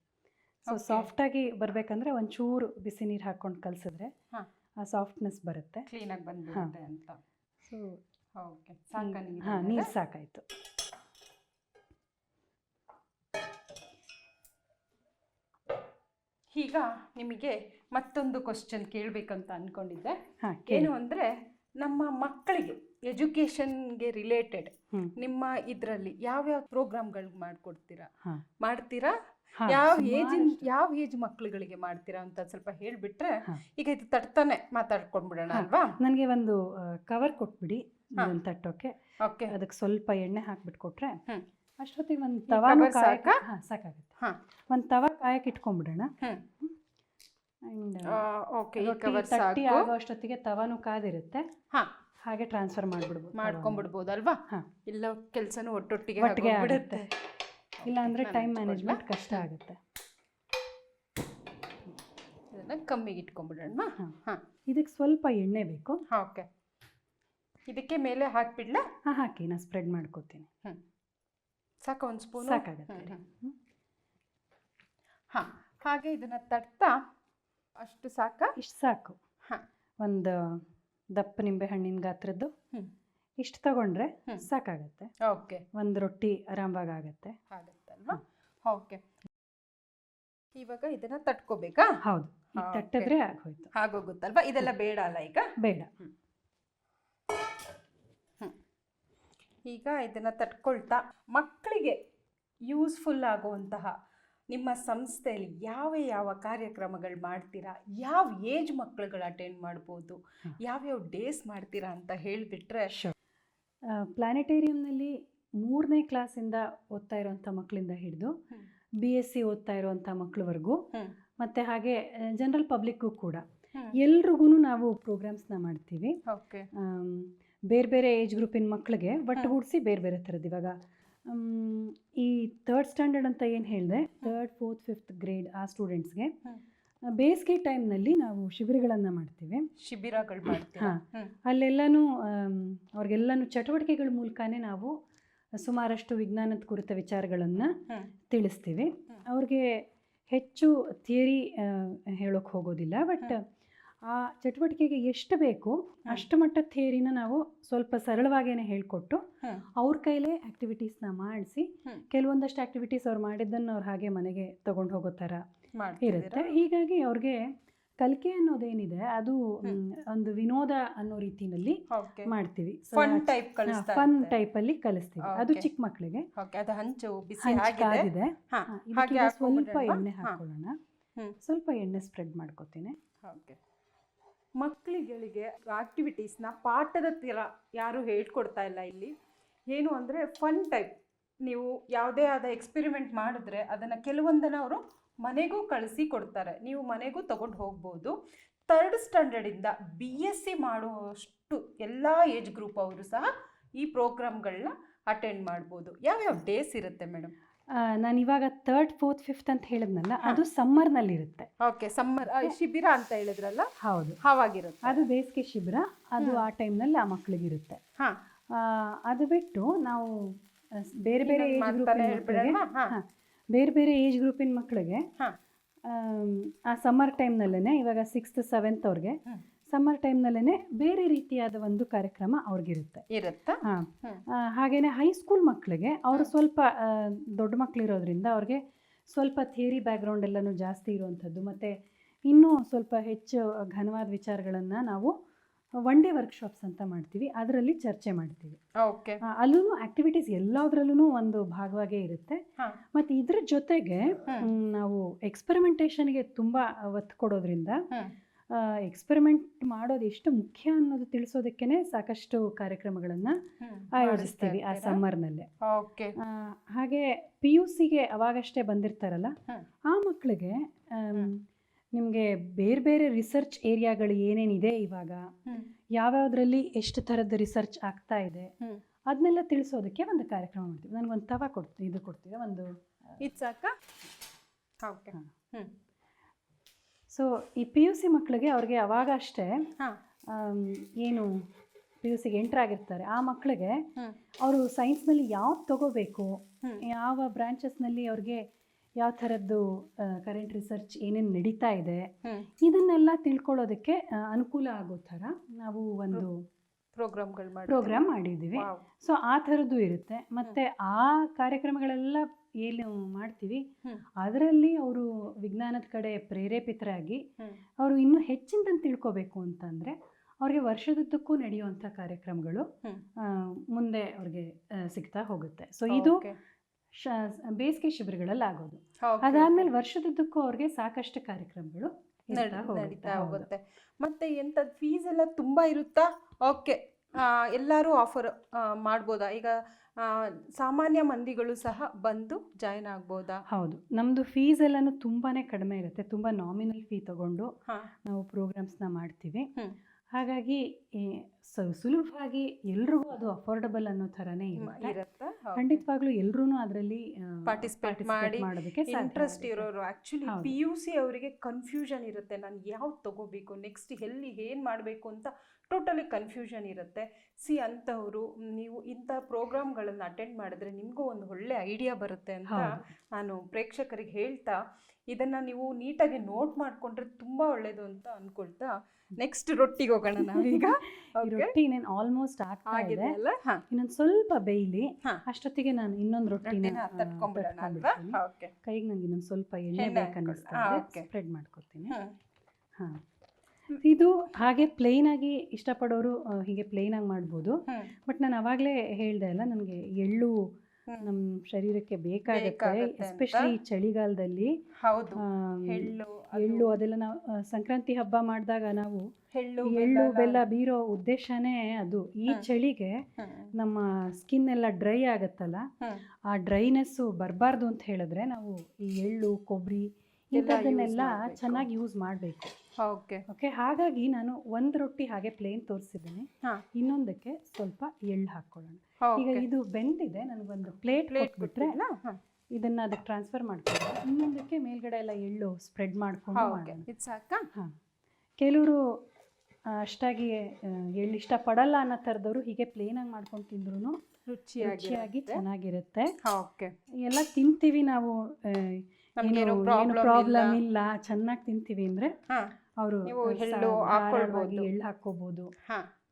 B: ಸೊ. ಸಾಫ್ಟಾಗಿ ಬರಬೇಕಂದ್ರೆ ಒಂಚೂರು ಬಿಸಿ ನೀರು ಹಾಕ್ಕೊಂಡು ಕಲಿಸಿದ್ರೆ ಆ ಸಾಫ್ಟ್ನೆಸ್ ಬರುತ್ತೆ.
A: ಕ್ಲೀನಾಗಿ ಬಂದ್ಬಿಡುತ್ತೆ ಅಂತ.
B: ಸೊ
A: ಓಕೆ ಸಾಕ
B: ಹಾಂ ನೀರು ಸಾಕಾಯಿತು.
A: ಈಗ ನಿಮಗೆ ಮತ್ತೊಂದು ಕ್ವಶನ್ ಕೇಳಬೇಕಂತ ಅಂದ್ಕೊಂಡಿದ್ದೆ ಏನು ಅಂದರೆ ನಮ್ಮ ಮಕ್ಕಳಿಗೆ ಎಜುಕೇಶನ್ಗೆ ರಿಲೇಟೆಡ್. ನಿಮ್ಮ ಇದರಲ್ಲಿ ಯಾವ್ಯಾವ ಪ್ರೋಗ್ರಾಮ್ಗಳು ಮಾಡ್ಕೊಡ್ತೀರಾ? ಮಾಡ್ತೀರಾ? ಯಾವ
B: ಏಜಿನ
A: ಏಜ್ ಯಾವ ಏಜ್ ಮಕ್ಕಳುಗಳಿಗೆ ಮಾಡ್ತೀರಾ ಅಂತ ಸ್ವಲ್ಪ ಹೇಳ್ಬಿಟ್ರೆ ಈಗ ಇದು ತಟ್ತಾನೆ ಮಾತಾಡ್ಕೊಂಡ್ಬಿಡೋಣ. ಅಲ್ವಾ?
B: ನನಗೆ ಒಂದು ಕವರ್ ಕೊಟ್ಬಿಡಿ. ತಟ್ಟೋಕೆ.
A: ಓಕೆ.
B: ಅದಕ್ಕೆ ಸ್ವಲ್ಪ ಎಣ್ಣೆ ಹಾಕ್ಬಿಟ್ಟು ಕೊಟ್ರೆ. ಅಷ್ಟೊತ್ತಿಗೆ ಒಂದು ತವಾನು
A: cover
B: ಕಾಯಕ್ಕೆ
A: ಸಾಕಾ?
B: ಹಾಂ ಸಾಕಾಗುತ್ತೆ.
A: ಹಾಂ.
B: ಒಂದು ತವ ಕಾಯಕ್ಕೆ ಇಟ್ಕೊಂಡ್ಬಿಡೋಣ.
A: ಹ್ಮ್.
B: ಆ್ಯಂಡ್
A: ಓಕೆ ಈ
B: ರೊಟ್ಟಿ
A: ಕವರ್
B: ತಟ್ಟಿ
A: ಸಾಕು.
B: ಆಗೋ ಅಷ್ಟೊತ್ತಿಗೆ ತವಾನು ಕಾದಿರುತ್ತೆ.
A: ಹಾ.
B: ಹಾಗೆ ಟ್ರಾನ್ಸ್ಫರ್ ಮಾಡ್ಬಿಡ್ಬೋದು ತವಾನ.
A: ಮಾಡ್ಕೊಂಡ್ಬಿಡ್ಬೋದು ಅಲ್ವಾ
B: ಹಾ.
A: ಇಲ್ಲ ಕೆಲಸನೂ ಒಟ್ಟೊಟ್ಟಿಗೆ
B: ಒಟ್ಟಿಗೆ
A: ಆಗೋಗ್ಬಿಡುತ್ತೆ.
B: ಇಲ್ಲ ಅಂದರೆ
A: ನಾನು
B: ಟೈಮ್ ಮ್ಯಾನೇಜ್ಮೆಂಟ್ ಕಷ್ಟ ಆಗುತ್ತೆ.
A: ಇದನ್ನ ಕಮ್ಮಿಗೆ ಇಟ್ಕೊಂಡ್ಬಿಡೋಣ
B: ಹಾ.
A: ಹಾ.
B: ಇದಕ್ಕೆ ಸ್ವಲ್ಪ ಎಣ್ಣೆ ಬೇಕು.
A: ಓಕೆ. ಇದಕ್ಕೆ ಮೇಲೆ ಹಾಕ್ಬಿಡ್ಲಾ?
B: ಹಾಂ ಹಾಕಿ ನಾನು ಸ್ಪ್ರೆಡ್ ಮಾಡ್ಕೋತೀನಿ.
A: ಸಾಕ ಒಂದು ಸ್ಪೂನ್
B: ಸಾಕಾಗುತ್ತೆ.
A: ಹಾಂ ಹಾಗೆ ಇದನ್ನು ತಟ್ತಾ ಅಷ್ಟು ಸಾಕ.
B: ಇಷ್ಟು ಸಾಕು.
A: ಹಾಂ.
B: ಒಂದು ದಪ್ಪ ನಿಂಬೆ ಹಣ್ಣಿನ ಗಾತ್ರದ್ದು. ಇಷ್ಟು ತಗೊಂಡ್ರೆ. ಸಾಕಾಗತ್ತೆ.
A: ಓಕೆ.
B: ಒಂದು ರೊಟ್ಟಿ ಆರಾಮವಾಗಿ ಆಗುತ್ತೆ.
A: ಆಗುತ್ತಲ್ವಾ? ಓಕೆ. ಇವಾಗ ಇದನ್ನ ತಟ್ಕೋಬೇಕಾ?
B: ಹೌದು. ತಟ್ಟಿದ್ರೆ ಆಗೋಯ್ತು.
A: ಆಗೋಗುತ್ತಲ್ವಾ? ಇದೆಲ್ಲ ಬೇಡ ಅಲ್ಲ ಈಗ?
B: ಬೇಡ.
A: ಈಗ ಇದನ್ನು ತಟ್ಕೊಳ್ತಾ ಮಕ್ಕಳಿಗೆ ಯೂಸ್ಫುಲ್ ಆಗುವಂತಹ ನಿಮ್ಮ ಸಂಸ್ಥೆಯಲ್ಲಿ ಯಾವ ಯಾವ ಕಾರ್ಯಕ್ರಮಗಳು ಮಾಡ್ತೀರಾ ಯಾವ ಏಜ್ ಮಕ್ಕಳುಗಳು ಅಟೆಂಡ್ ಮಾಡ್ಬೋದು. ಯಾವ್ಯಾವ ಡೇಸ್ ಮಾಡ್ತೀರಾ ಅಂತ ಹೇಳಿಬಿಟ್ರೆ
B: ಪ್ಲಾನಿಟೇರಿಯಂನಲ್ಲಿ ಮೂರನೇ ಕ್ಲಾಸಿಂದ ಓದ್ತಾ ಇರುವಂಥ ಮಕ್ಕಳಿಂದ ಹಿಡಿದು. ಬಿ ಎಸ್ ಸಿ ಓದ್ತಾ ಇರುವಂಥ ಮಕ್ಕಳವರೆಗೂ ಮತ್ತು ಹಾಗೆ ಜನರಲ್ ಪಬ್ಲಿಕ್ಗೂ ಕೂಡ. ಎಲ್ರಿಗೂ ನಾವು ಪ್ರೋಗ್ರಾಮ್ಸ್ನ ಮಾಡ್ತೀವಿ
A: ಓಕೆ
B: ಬೇರೆ ಬೇರೆ ಏಜ್ ಗ್ರೂಪಿನ ಮಕ್ಕಳಿಗೆ ಒಟ್ಟುಗೂಡಿಸಿ ಬೇರೆ ಬೇರೆ ಥರದ್ದು ಇವಾಗ. ಈ ಥರ್ಡ್ ಸ್ಟ್ಯಾಂಡರ್ಡ್ ಅಂತ ಏನು ಹೇಳಿದೆ? ಥರ್ಡ್ ಫೋರ್ತ್ ಫಿಫ್ತ್ ಗ್ರೇಡ್ ಆ ಸ್ಟೂಡೆಂಟ್ಸ್ಗೆ. ಬೇಸಿಗೆ ಟೈಮ್ನಲ್ಲಿ ನಾವು ಶಿಬಿರಗಳನ್ನು ಮಾಡ್ತೀವಿ.
A: ಶಿಬಿರಗಳು ಮಾಡ್ತೀವಿ
B: ಹಾಂ. ಅಲ್ಲೆಲ್ಲನೂ ಅವ್ರಿಗೆಲ್ಲನೂ ಚಟುವಟಿಕೆಗಳ ಮೂಲಕನೇ ನಾವು ಸುಮಾರಷ್ಟು ವಿಜ್ಞಾನದ ಕುರಿತ ವಿಚಾರಗಳನ್ನು. ತಿಳಿಸ್ತೀವಿ. ಅವ್ರಿಗೆ ಹೆಚ್ಚು ಥಿಯರಿ ಹೇಳೋಕೆ ಹೋಗೋದಿಲ್ಲ ಬಟ್ ಆ ಚಟುವಟಿಕೆಗೆ ಎಷ್ಟು ಬೇಕು ಅಷ್ಟು ಮಟ್ಟ ಥಿಯರಿನ ನಾವು ಸ್ವಲ್ಪ ಸರಳವಾಗೇನೆ ಹೇಳ್ಕೊಟ್ಟು. ಅವ್ರ ಕೈಲೇ ಆಕ್ಟಿವಿಟೀಸ್ನ ಮಾಡಿಸಿ. ಕೆಲವೊಂದಷ್ಟು ಆಕ್ಟಿವಿಟೀಸ್ ಅವ್ರು ಮಾಡಿದ್ದನ್ನು ಅವ್ರು ಹಾಗೆ ಮನೆಗೆ ತಗೊಂಡು ಹೋಗೋ ಥರ ಇರುತ್ತೆ. ಹೀಗಾಗಿ ಅವ್ರಿಗೆ ಕಲಿಕೆ ಅನ್ನೋದೇನಿದೆ ಅದು ಒಂದು ವಿನೋದ ಅನ್ನೋ ರೀತಿನಲ್ಲಿ
A: ಓಕೆ.
B: ಮಾಡ್ತೀವಿ.
A: ಫನ್ ಟೈಪ್ ಅಲ್ಲಿ
B: ಫನ್ ಕಲಿಸ್ತೀವಿ. ಅದು ಚಿಕ್ಕ ಮಕ್ಕಳಿಗೆ. ಸ್ವಲ್ಪ ಎಣ್ಣೆ. ಹಾಕೊಳ್ಳೋಣ ಸ್ವಲ್ಪ ಎಣ್ಣೆ ಸ್ಪ್ರೆಡ್ ಮಾಡ್ಕೋತೀನಿ.
A: ಮಕ್ಕಳಿಗಳಿಗೆ ಆಕ್ಟಿವಿಟೀಸ್ನ ಪಾಠದ ಥರ ಯಾರು ಹೇಳ್ಕೊಡ್ತಾ ಇಲ್ಲ ಇಲ್ಲಿ. ಏನು ಅಂದರೆ ಫನ್ ಟೈಪ್ ನೀವು ಯಾವುದೇ ಆದ ಎಕ್ಸ್ಪೆರಿಮೆಂಟ್ ಮಾಡಿದ್ರೆ ಅದನ್ನು ಕೆಲವೊಂದನ್ನು ಅವರು ಮನೆಗೂ ಕಳಿಸಿ ಕೊಡ್ತಾರೆ. ನೀವು ಮನೆಗೂ ತಗೊಂಡು ಹೋಗ್ಬೋದು. ತರ್ಡ್ ಸ್ಟ್ಯಾಂಡರ್ಡಿಂದ ಬಿ ಎಸ್ ಸಿ ಮಾಡುವಷ್ಟು ಎಲ್ಲ ಏಜ್ ಗ್ರೂಪ್ ಅವರು ಸಹ ಈ ಪ್ರೋಗ್ರಾಮ್ಗಳನ್ನ ಅಟೆಂಡ್ ಮಾಡ್ಬೋದು. ಯಾವ್ಯಾವ ಡೇಸ್ ಇರುತ್ತೆ ಮೇಡಮ್
B: ನಾನು ಇವಾಗ ತರ್ಡ್ ಫೋರ್ತ್ ಫಿಫ್ತ್ ಅಂತ ಹೇಳಿದ್ನಲ್ಲ
A: ಅದು
B: ಅದು ಸಮ್ಮರ್ನಲ್ಲಿ ಇರುತ್ತೆ
A: ಓಕೆ ಸಮ್ಮರ್ ಶಿಬಿರ ಅಂತ ಹೇಳಿದ್ರಲ್ಲ
B: ಹೌದು
A: ಹಾವಾಗಿರುತ್ತೆ
B: ಅದು ಬೇಸಿಗೆ ಶಿಬಿರ ಅದು. ಆ ಟೈಮ್ನಲ್ಲಿ ಆ ಮಕ್ಕಳಿಗಿರುತ್ತೆ. ಅದು ಬಿಟ್ಟು ನಾವು ಬೇರೆ ಬೇರೆ ಏಜ್.
A: ಹಾ.
B: ಬೇರೆ ಬೇರೆ ಏಜ್ ಗ್ರೂಪಿನ ಮಕ್ಕಳಿಗೆ. ಆ ಸಮ್ಮರ್ ಟೈಮ್ನಲ್ಲೇ ಇವಾಗ ಸಿಕ್ಸ್ತ್ ಸೆವೆಂತ್ ಅವ್ರಿಗೆ. ಸಮ್ಮರ್ ಟೈಮ್ನಲ್ಲೇ ಬೇರೆ ರೀತಿಯಾದ ಒಂದು ಕಾರ್ಯಕ್ರಮ ಅವ್ರಿಗಿರುತ್ತೆ.
A: ಇರುತ್ತಾ?
B: ಹಾಂ.
A: ಹ್ಮ್.
B: ಹಾಗೆಯೇ ಹೈಸ್ಕೂಲ್ ಮಕ್ಕಳಿಗೆ ಅವರು ಸ್ವಲ್ಪ ದೊಡ್ಡ ದೊಡ್ಡ ಮಕ್ಕಳಿರೋದ್ರಿಂದ ಅವ್ರಿಗೆ ಸ್ವಲ್ಪ ಥಿಯರಿ ಬ್ಯಾಕ್ಗ್ರೌಂಡ್ ಎಲ್ಲನೂ ಜಾಸ್ತಿ ಇರುವಂಥದ್ದು ಮತ್ತು ಇನ್ನೂ ಸ್ವಲ್ಪ ಹೆಚ್ಚು ಘನವಾದ ವಿಚಾರಗಳನ್ನು ನಾವು ಒನ್ ಡೇ ವರ್ಕ್ಶಾಪ್ಸ್ ಅಂತ ಮಾಡ್ತೀವಿ. ಅದರಲ್ಲಿ ಚರ್ಚೆ ಮಾಡ್ತೀವಿ.
A: ಓಕೆ
B: ಅಲ್ಲೂ ಆಕ್ಟಿವಿಟೀಸ್ ಎಲ್ಲದರಲ್ಲೂ ಒಂದು ಭಾಗವಾಗೇ ಇರುತ್ತೆ. ಮತ್ತೆ ಇದ್ರ ಜೊತೆಗೆ ನಾವು ಎಕ್ಸ್ಪೆರಿಮೆಂಟೇಷನ್ಗೆ ತುಂಬ ಒತ್ತು ಕೊಡೋದ್ರಿಂದ. ಎಕ್ಸ್ಪೆರಿಮೆಂಟ್ ಮಾಡೋದು ಎಷ್ಟು ಮುಖ್ಯ ಅನ್ನೋದು ತಿಳಿಸೋದಕ್ಕೇನೆ ಸಾಕಷ್ಟು ಕಾರ್ಯಕ್ರಮಗಳನ್ನು ಆಯೋಜಿಸ್ತೀವಿ ಆ ಸಮ್ಮರ್ನಲ್ಲಿ.
A: ಓಕೆ.
B: ಹಾಗೆ ಪಿ ಯು ಸಿಗೆ ಅವಾಗಷ್ಟೇ ಬಂದಿರ್ತಾರಲ್ಲ ಆ ಮಕ್ಕಳಿಗೆ. ನಿಮಗೆ ಬೇರೆ ಬೇರೆ ರಿಸರ್ಚ್ ಏರಿಯಾಗಳು ಏನೇನಿದೆ ಇವಾಗ? ಯಾವ್ಯಾವುದ್ರಲ್ಲಿ ಎಷ್ಟು ಥರದ ರಿಸರ್ಚ್ ಆಗ್ತಾ ಇದೆ? ಅದನ್ನೆಲ್ಲ ತಿಳಿಸೋದಕ್ಕೆ ಒಂದು ಕಾರ್ಯಕ್ರಮ ಮಾಡ್ತೀವಿ. ನನಗೊಂದು ತವ ಕೊಡ್ತೀವಿ ಇದು ಕೊಡ್ತೀವಿ ಒಂದು
A: ಇದು ಸಾಕ? ಓಕೆ. ಹ್ಞೂ
B: ಸೊ ಈ ಪಿ ಯು ಸಿ ಮಕ್ಕಳಿಗೆ ಅವ್ರಿಗೆ ಅವಾಗ ಅಷ್ಟೇ ಏನು ಪಿ ಯು ಸಿಗೆ ಎಂಟ್ರ್ ಆಗಿರ್ತಾರೆ. ಆ ಮಕ್ಕಳಿಗೆ ಅವರು ಸೈನ್ಸ್ನಲ್ಲಿ ಯಾವ್ದು ತಗೋಬೇಕು. ಯಾವ ಬ್ರಾಂಚಸ್ನಲ್ಲಿ ಅವ್ರಿಗೆ ಯಾವ ಥರದ್ದು ಕರೆಂಟ್ ರಿಸರ್ಚ್ ಏನೇನು ನಡೀತಾ ಇದೆ ಇದನ್ನೆಲ್ಲ ತಿಳ್ಕೊಳ್ಳೋದಕ್ಕೆ ಅನುಕೂಲ ಆಗೋ ಥರ ನಾವು ಒಂದು
A: ಪ್ರೋಗ್ರಾಮ್ಗಳು
B: ಪ್ರೋಗ್ರಾಮ್ ಮಾಡಿದ್ದೀವಿ. ಸೊ ಆ ಥರದ್ದು ಇರುತ್ತೆ. ಮತ್ತು ಆ ಕಾರ್ಯಕ್ರಮಗಳೆಲ್ಲ ಏನು ಮಾಡ್ತೀವಿ. ಅದರಲ್ಲಿ ಅವರು ವಿಜ್ಞಾನದ ಕಡೆ ಪ್ರೇರೇಪಿತರಾಗಿ. ಅವರು ಇನ್ನೂ ಹೆಚ್ಚಿನದನ್ನು ತಿಳ್ಕೊಬೇಕು ಅಂತಂದರೆ ಅವ್ರಿಗೆ ವರ್ಷದುದ್ದಕ್ಕೂ ನಡೆಯುವಂಥ ಕಾರ್ಯಕ್ರಮಗಳು ಮುಂದೆ ಅವ್ರಿಗೆ ಸಿಗ್ತಾ ಹೋಗುತ್ತೆ. ಸೊ ಇದು ಬೇಸಿಗೆ ಶಿಬಿರಗಳಲ್ಲಿ ಆಗೋದು. ಅದಾದ್ಮೇಲೆ ವರ್ಷದುದ್ದಕ್ಕೂ ಅವ್ರಿಗೆ ಸಾಕಷ್ಟು ಕಾರ್ಯಕ್ರಮಗಳು.
A: ನಡೀತಾ ಹೋಗುತ್ತೆ. ಮತ್ತೆ ಎಂತ ಫೀಸ್ ಎಲ್ಲ ತುಂಬಾ ಇರುತ್ತಾ? ಓಕೆ. ಎಲ್ಲರೂ ಆಫರ್ ಮಾಡ್ಬೋದಾ? ಈಗ ಸಾಮಾನ್ಯ ಮಂದಿಗಳು ಸಹ ಬಂದು ಜಾಯಿನ್ ಆಗ್ಬೋದಾ?
B: ಹೌದು. ನಮ್ಮದು ಫೀಸ್ ಎಲ್ಲನೂ ತುಂಬಾ ಕಡಿಮೆ ಇರುತ್ತೆ. ತುಂಬ ನಾಮಿನಲ್ ಫೀ ತಗೊಂಡು. ನಾವು ಪ್ರೋಗ್ರಾಮ್ಸ್ನ ಮಾಡ್ತೀವಿ. ಹಾಗಾಗಿ ಸುಲಭವಾಗಿ ಎಲ್ರಿಗೂ ಅದು ಅಫೋರ್ಡಬಲ್ ಅನ್ನೋ ಥರನೇ ಇರುತ್ತೆ. ಖಂಡಿತವಾಗ್ಲೂ ಎಲ್ರೂ ಅದರಲ್ಲಿ
A: ಪಾರ್ಟಿಸಿಪೇಟ್ ಮಾಡಿ
B: ಮಾಡೋದಕ್ಕೆ
A: ಇಂಟ್ರೆಸ್ಟ್ ಇರೋರು. ಆಕ್ಚುಲಿ. ಪಿ ಯು ಸಿ ಅವರಿಗೆ ಕನ್ಫ್ಯೂಷನ್ ಇರುತ್ತೆ. ನಾನು ಯಾವ್ದು ತಗೋಬೇಕು? ನೆಕ್ಸ್ಟ್ ಎಲ್ಲಿ ಏನು ಮಾಡಬೇಕು ಅಂತ ಟೋಟಲಿ ಕನ್ಫ್ಯೂಷನ್ ಇರುತ್ತೆ. ಸಿ ಅಂಥವ್ರು ನೀವು ಇಂಥ ಪ್ರೋಗ್ರಾಮ್ಗಳನ್ನು ಅಟೆಂಡ್ ಮಾಡಿದ್ರೆ ನಿಮಗೂ ಒಂದು ಒಳ್ಳೆ ಐಡಿಯಾ ಬರುತ್ತೆ ಅಂತ ನಾನು ಪ್ರೇಕ್ಷಕರಿಗೆ ಹೇಳ್ತಾ ಇದನ್ನು ನೀವು ನೀಟಾಗಿ ನೋಟ್ ಮಾಡಿಕೊಂಡ್ರೆ ತುಂಬ ಒಳ್ಳೆಯದು ಅಂತ ಅಂದ್ಕೊಳ್ತಾ ನೆಕ್ಸ್ಟ್ ರೊಟ್ಟಿಗೆ ಹೋಗೋಣ ನಾವೀಗ.
B: ರೊಟ್ಟಿ ನೇನು ಆಲ್ಮೋಸ್ಟ್ ಸ್ಟಾರ್ಟ್
A: ಆಗಿದೆ ಅಲ್ಲ
B: ಇನ್ನೊಂದು ಸ್ವಲ್ಪ ಬೇಯ್ಲಿ. ಅಷ್ಟೊತ್ತಿಗೆ ನಾನು ಇನ್ನೊಂದು ರೊಟ್ಟಿ
A: ರೊಟ್ಟಿನ ತಟ್ಕೊಂಡ್ಬಿಡೋಣ
B: ಕೈಗೆ ನನಗೆ ಇನ್ನೊಂದು ಸ್ವಲ್ಪ ಎಣ್ಣೆ ಬೇಕನ್ನಿಸ್ತಾ ಸ್ಪ್ರೆಡ್ ಮಾಡ್ಕೊತೀನಿ ಹಾಂ. ಇದು ಹಾಗೆ ಪ್ಲೇನ್ ಆಗಿ ಇಷ್ಟಪಡೋರು ಆ, ಹೀಗೆ ಪ್ಲೇನ್ ಆಗಿ ಮಾಡ್ಬೋದು ಬಟ್ ನಾನು ಅವಾಗಲೇ ಹೇಳ್ದೆ ಅಲ್ಲ ನನಗೆ ಎಳ್ಳು. ನಮ್ಮ ಶರೀರಕ್ಕೆ ಬೇಕಾಗುತ್ತೆ
A: ಬೇಕಾಗತ್ತೆ ಅಂತ.
B: ಎಸ್ಪೆಷಲಿ ಚಳಿಗಾಲದಲ್ಲಿ
A: ಹೌದು ಎಳ್ಳು ಅದು
B: ಎಳ್ಳು ಅದೆಲ್ಲ ನಾವು ಆ, ಸಂಕ್ರಾಂತಿ ಹಬ್ಬ ಮಾಡಿದಾಗ ನಾವು
A: ಎಳ್ಳು
B: ಎಳ್ಳು
A: ಬೆಲ್ಲ
B: ಬೀರೋ ಉದ್ದೇಶನೇ ಅದು ಈ
A: ಹ್ಮ್.
B: ಚಳಿಗೆ
A: ಹ್ಮ್.
B: ನಮ್ಮ ಸ್ಕಿನ್ ಎಲ್ಲ ಡ್ರೈ ಆಗತ್ತಲ್ಲ
A: ಹ್ಮ್.
B: ಆ ಡ್ರೈನೆಸ್ ಬರಬಾರ್ದು ಅಂತ ಹೇಳಿದ್ರೆ ನಾವು ಈ ಎಳ್ಳು ಕೊಬ್ಬರಿ ಇಂಥದ್ದನ್ನೆಲ್ಲ
A: ಮಾಡ್ಬೇಕು.
B: ಚೆನ್ನಾಗಿ ಯೂಸ್ ಮಾಡಬೇಕು
A: ಓಕೆ
B: ಓಕೆ ಹಾಗಾಗಿ ನಾನು ಒಂದು ರೊಟ್ಟಿ ಹಾಗೆ ಪ್ಲೇನ್ ತೋರಿಸಿದ್ದೇನೆ. ಇನ್ನೊಂದಕ್ಕೆ ಸ್ವಲ್ಪ ಎಳ್ಳು ಹಾಕೊಳ್ಳೋಣ ಈಗ ಇದು ಬೆಂದಿದೆ ನನಗೊಂದು ಪ್ಲೇಟ್
A: ಪ್ಲೇಟ್
B: ಕೊಟ್ಬಿಟ್ರೆ ಇದನ್ನ ಅದಕ್ಕೆ ಟ್ರಾನ್ಸ್ಫರ್ ಮಾಡ್ಕೊಂಡು ಇನ್ನೊಂದಕ್ಕೆ ಮೇಲ್ಗಡೆ ಎಲ್ಲ ಎಳ್ಳು ಸ್ಪ್ರೆಡ್ ಮಾಡ್ಕೊಂಡು
A: ಓಕೆ
B: ಮಾಡೋಣ.
A: ಇದು ಸಾಕಾ?
B: ಹಾಂ. ಕೆಲವರು ಅಷ್ಟಾಗಿ ಎಳ್ಳು ಇಷ್ಟ ಇಷ್ಟಪಡಲ್ಲ ಅನ್ನೋ ಥರದವರು ಹೀಗೆ ಪ್ಲೇನಾಗಿ ಮಾಡ್ಕೊಂಡು ತಿಂದ್ರೂ
A: ರುಚಿಯಾಗಿ
B: ಚೆನ್ನಾಗಿರುತ್ತೆ.
A: ಓಕೆ
B: ಎಲ್ಲ ತಿಂತೀವಿ ನಾವು
A: ಪ್ರಾಬ್ಲಮ್
B: ಇಲ್ಲ. ಚೆನ್ನಾಗಿ ತಿಂತೀವಿ ಅಂದ್ರೆ ಅವರು
A: ಎಳ್ಳು ಹಾಕೋಬಹುದು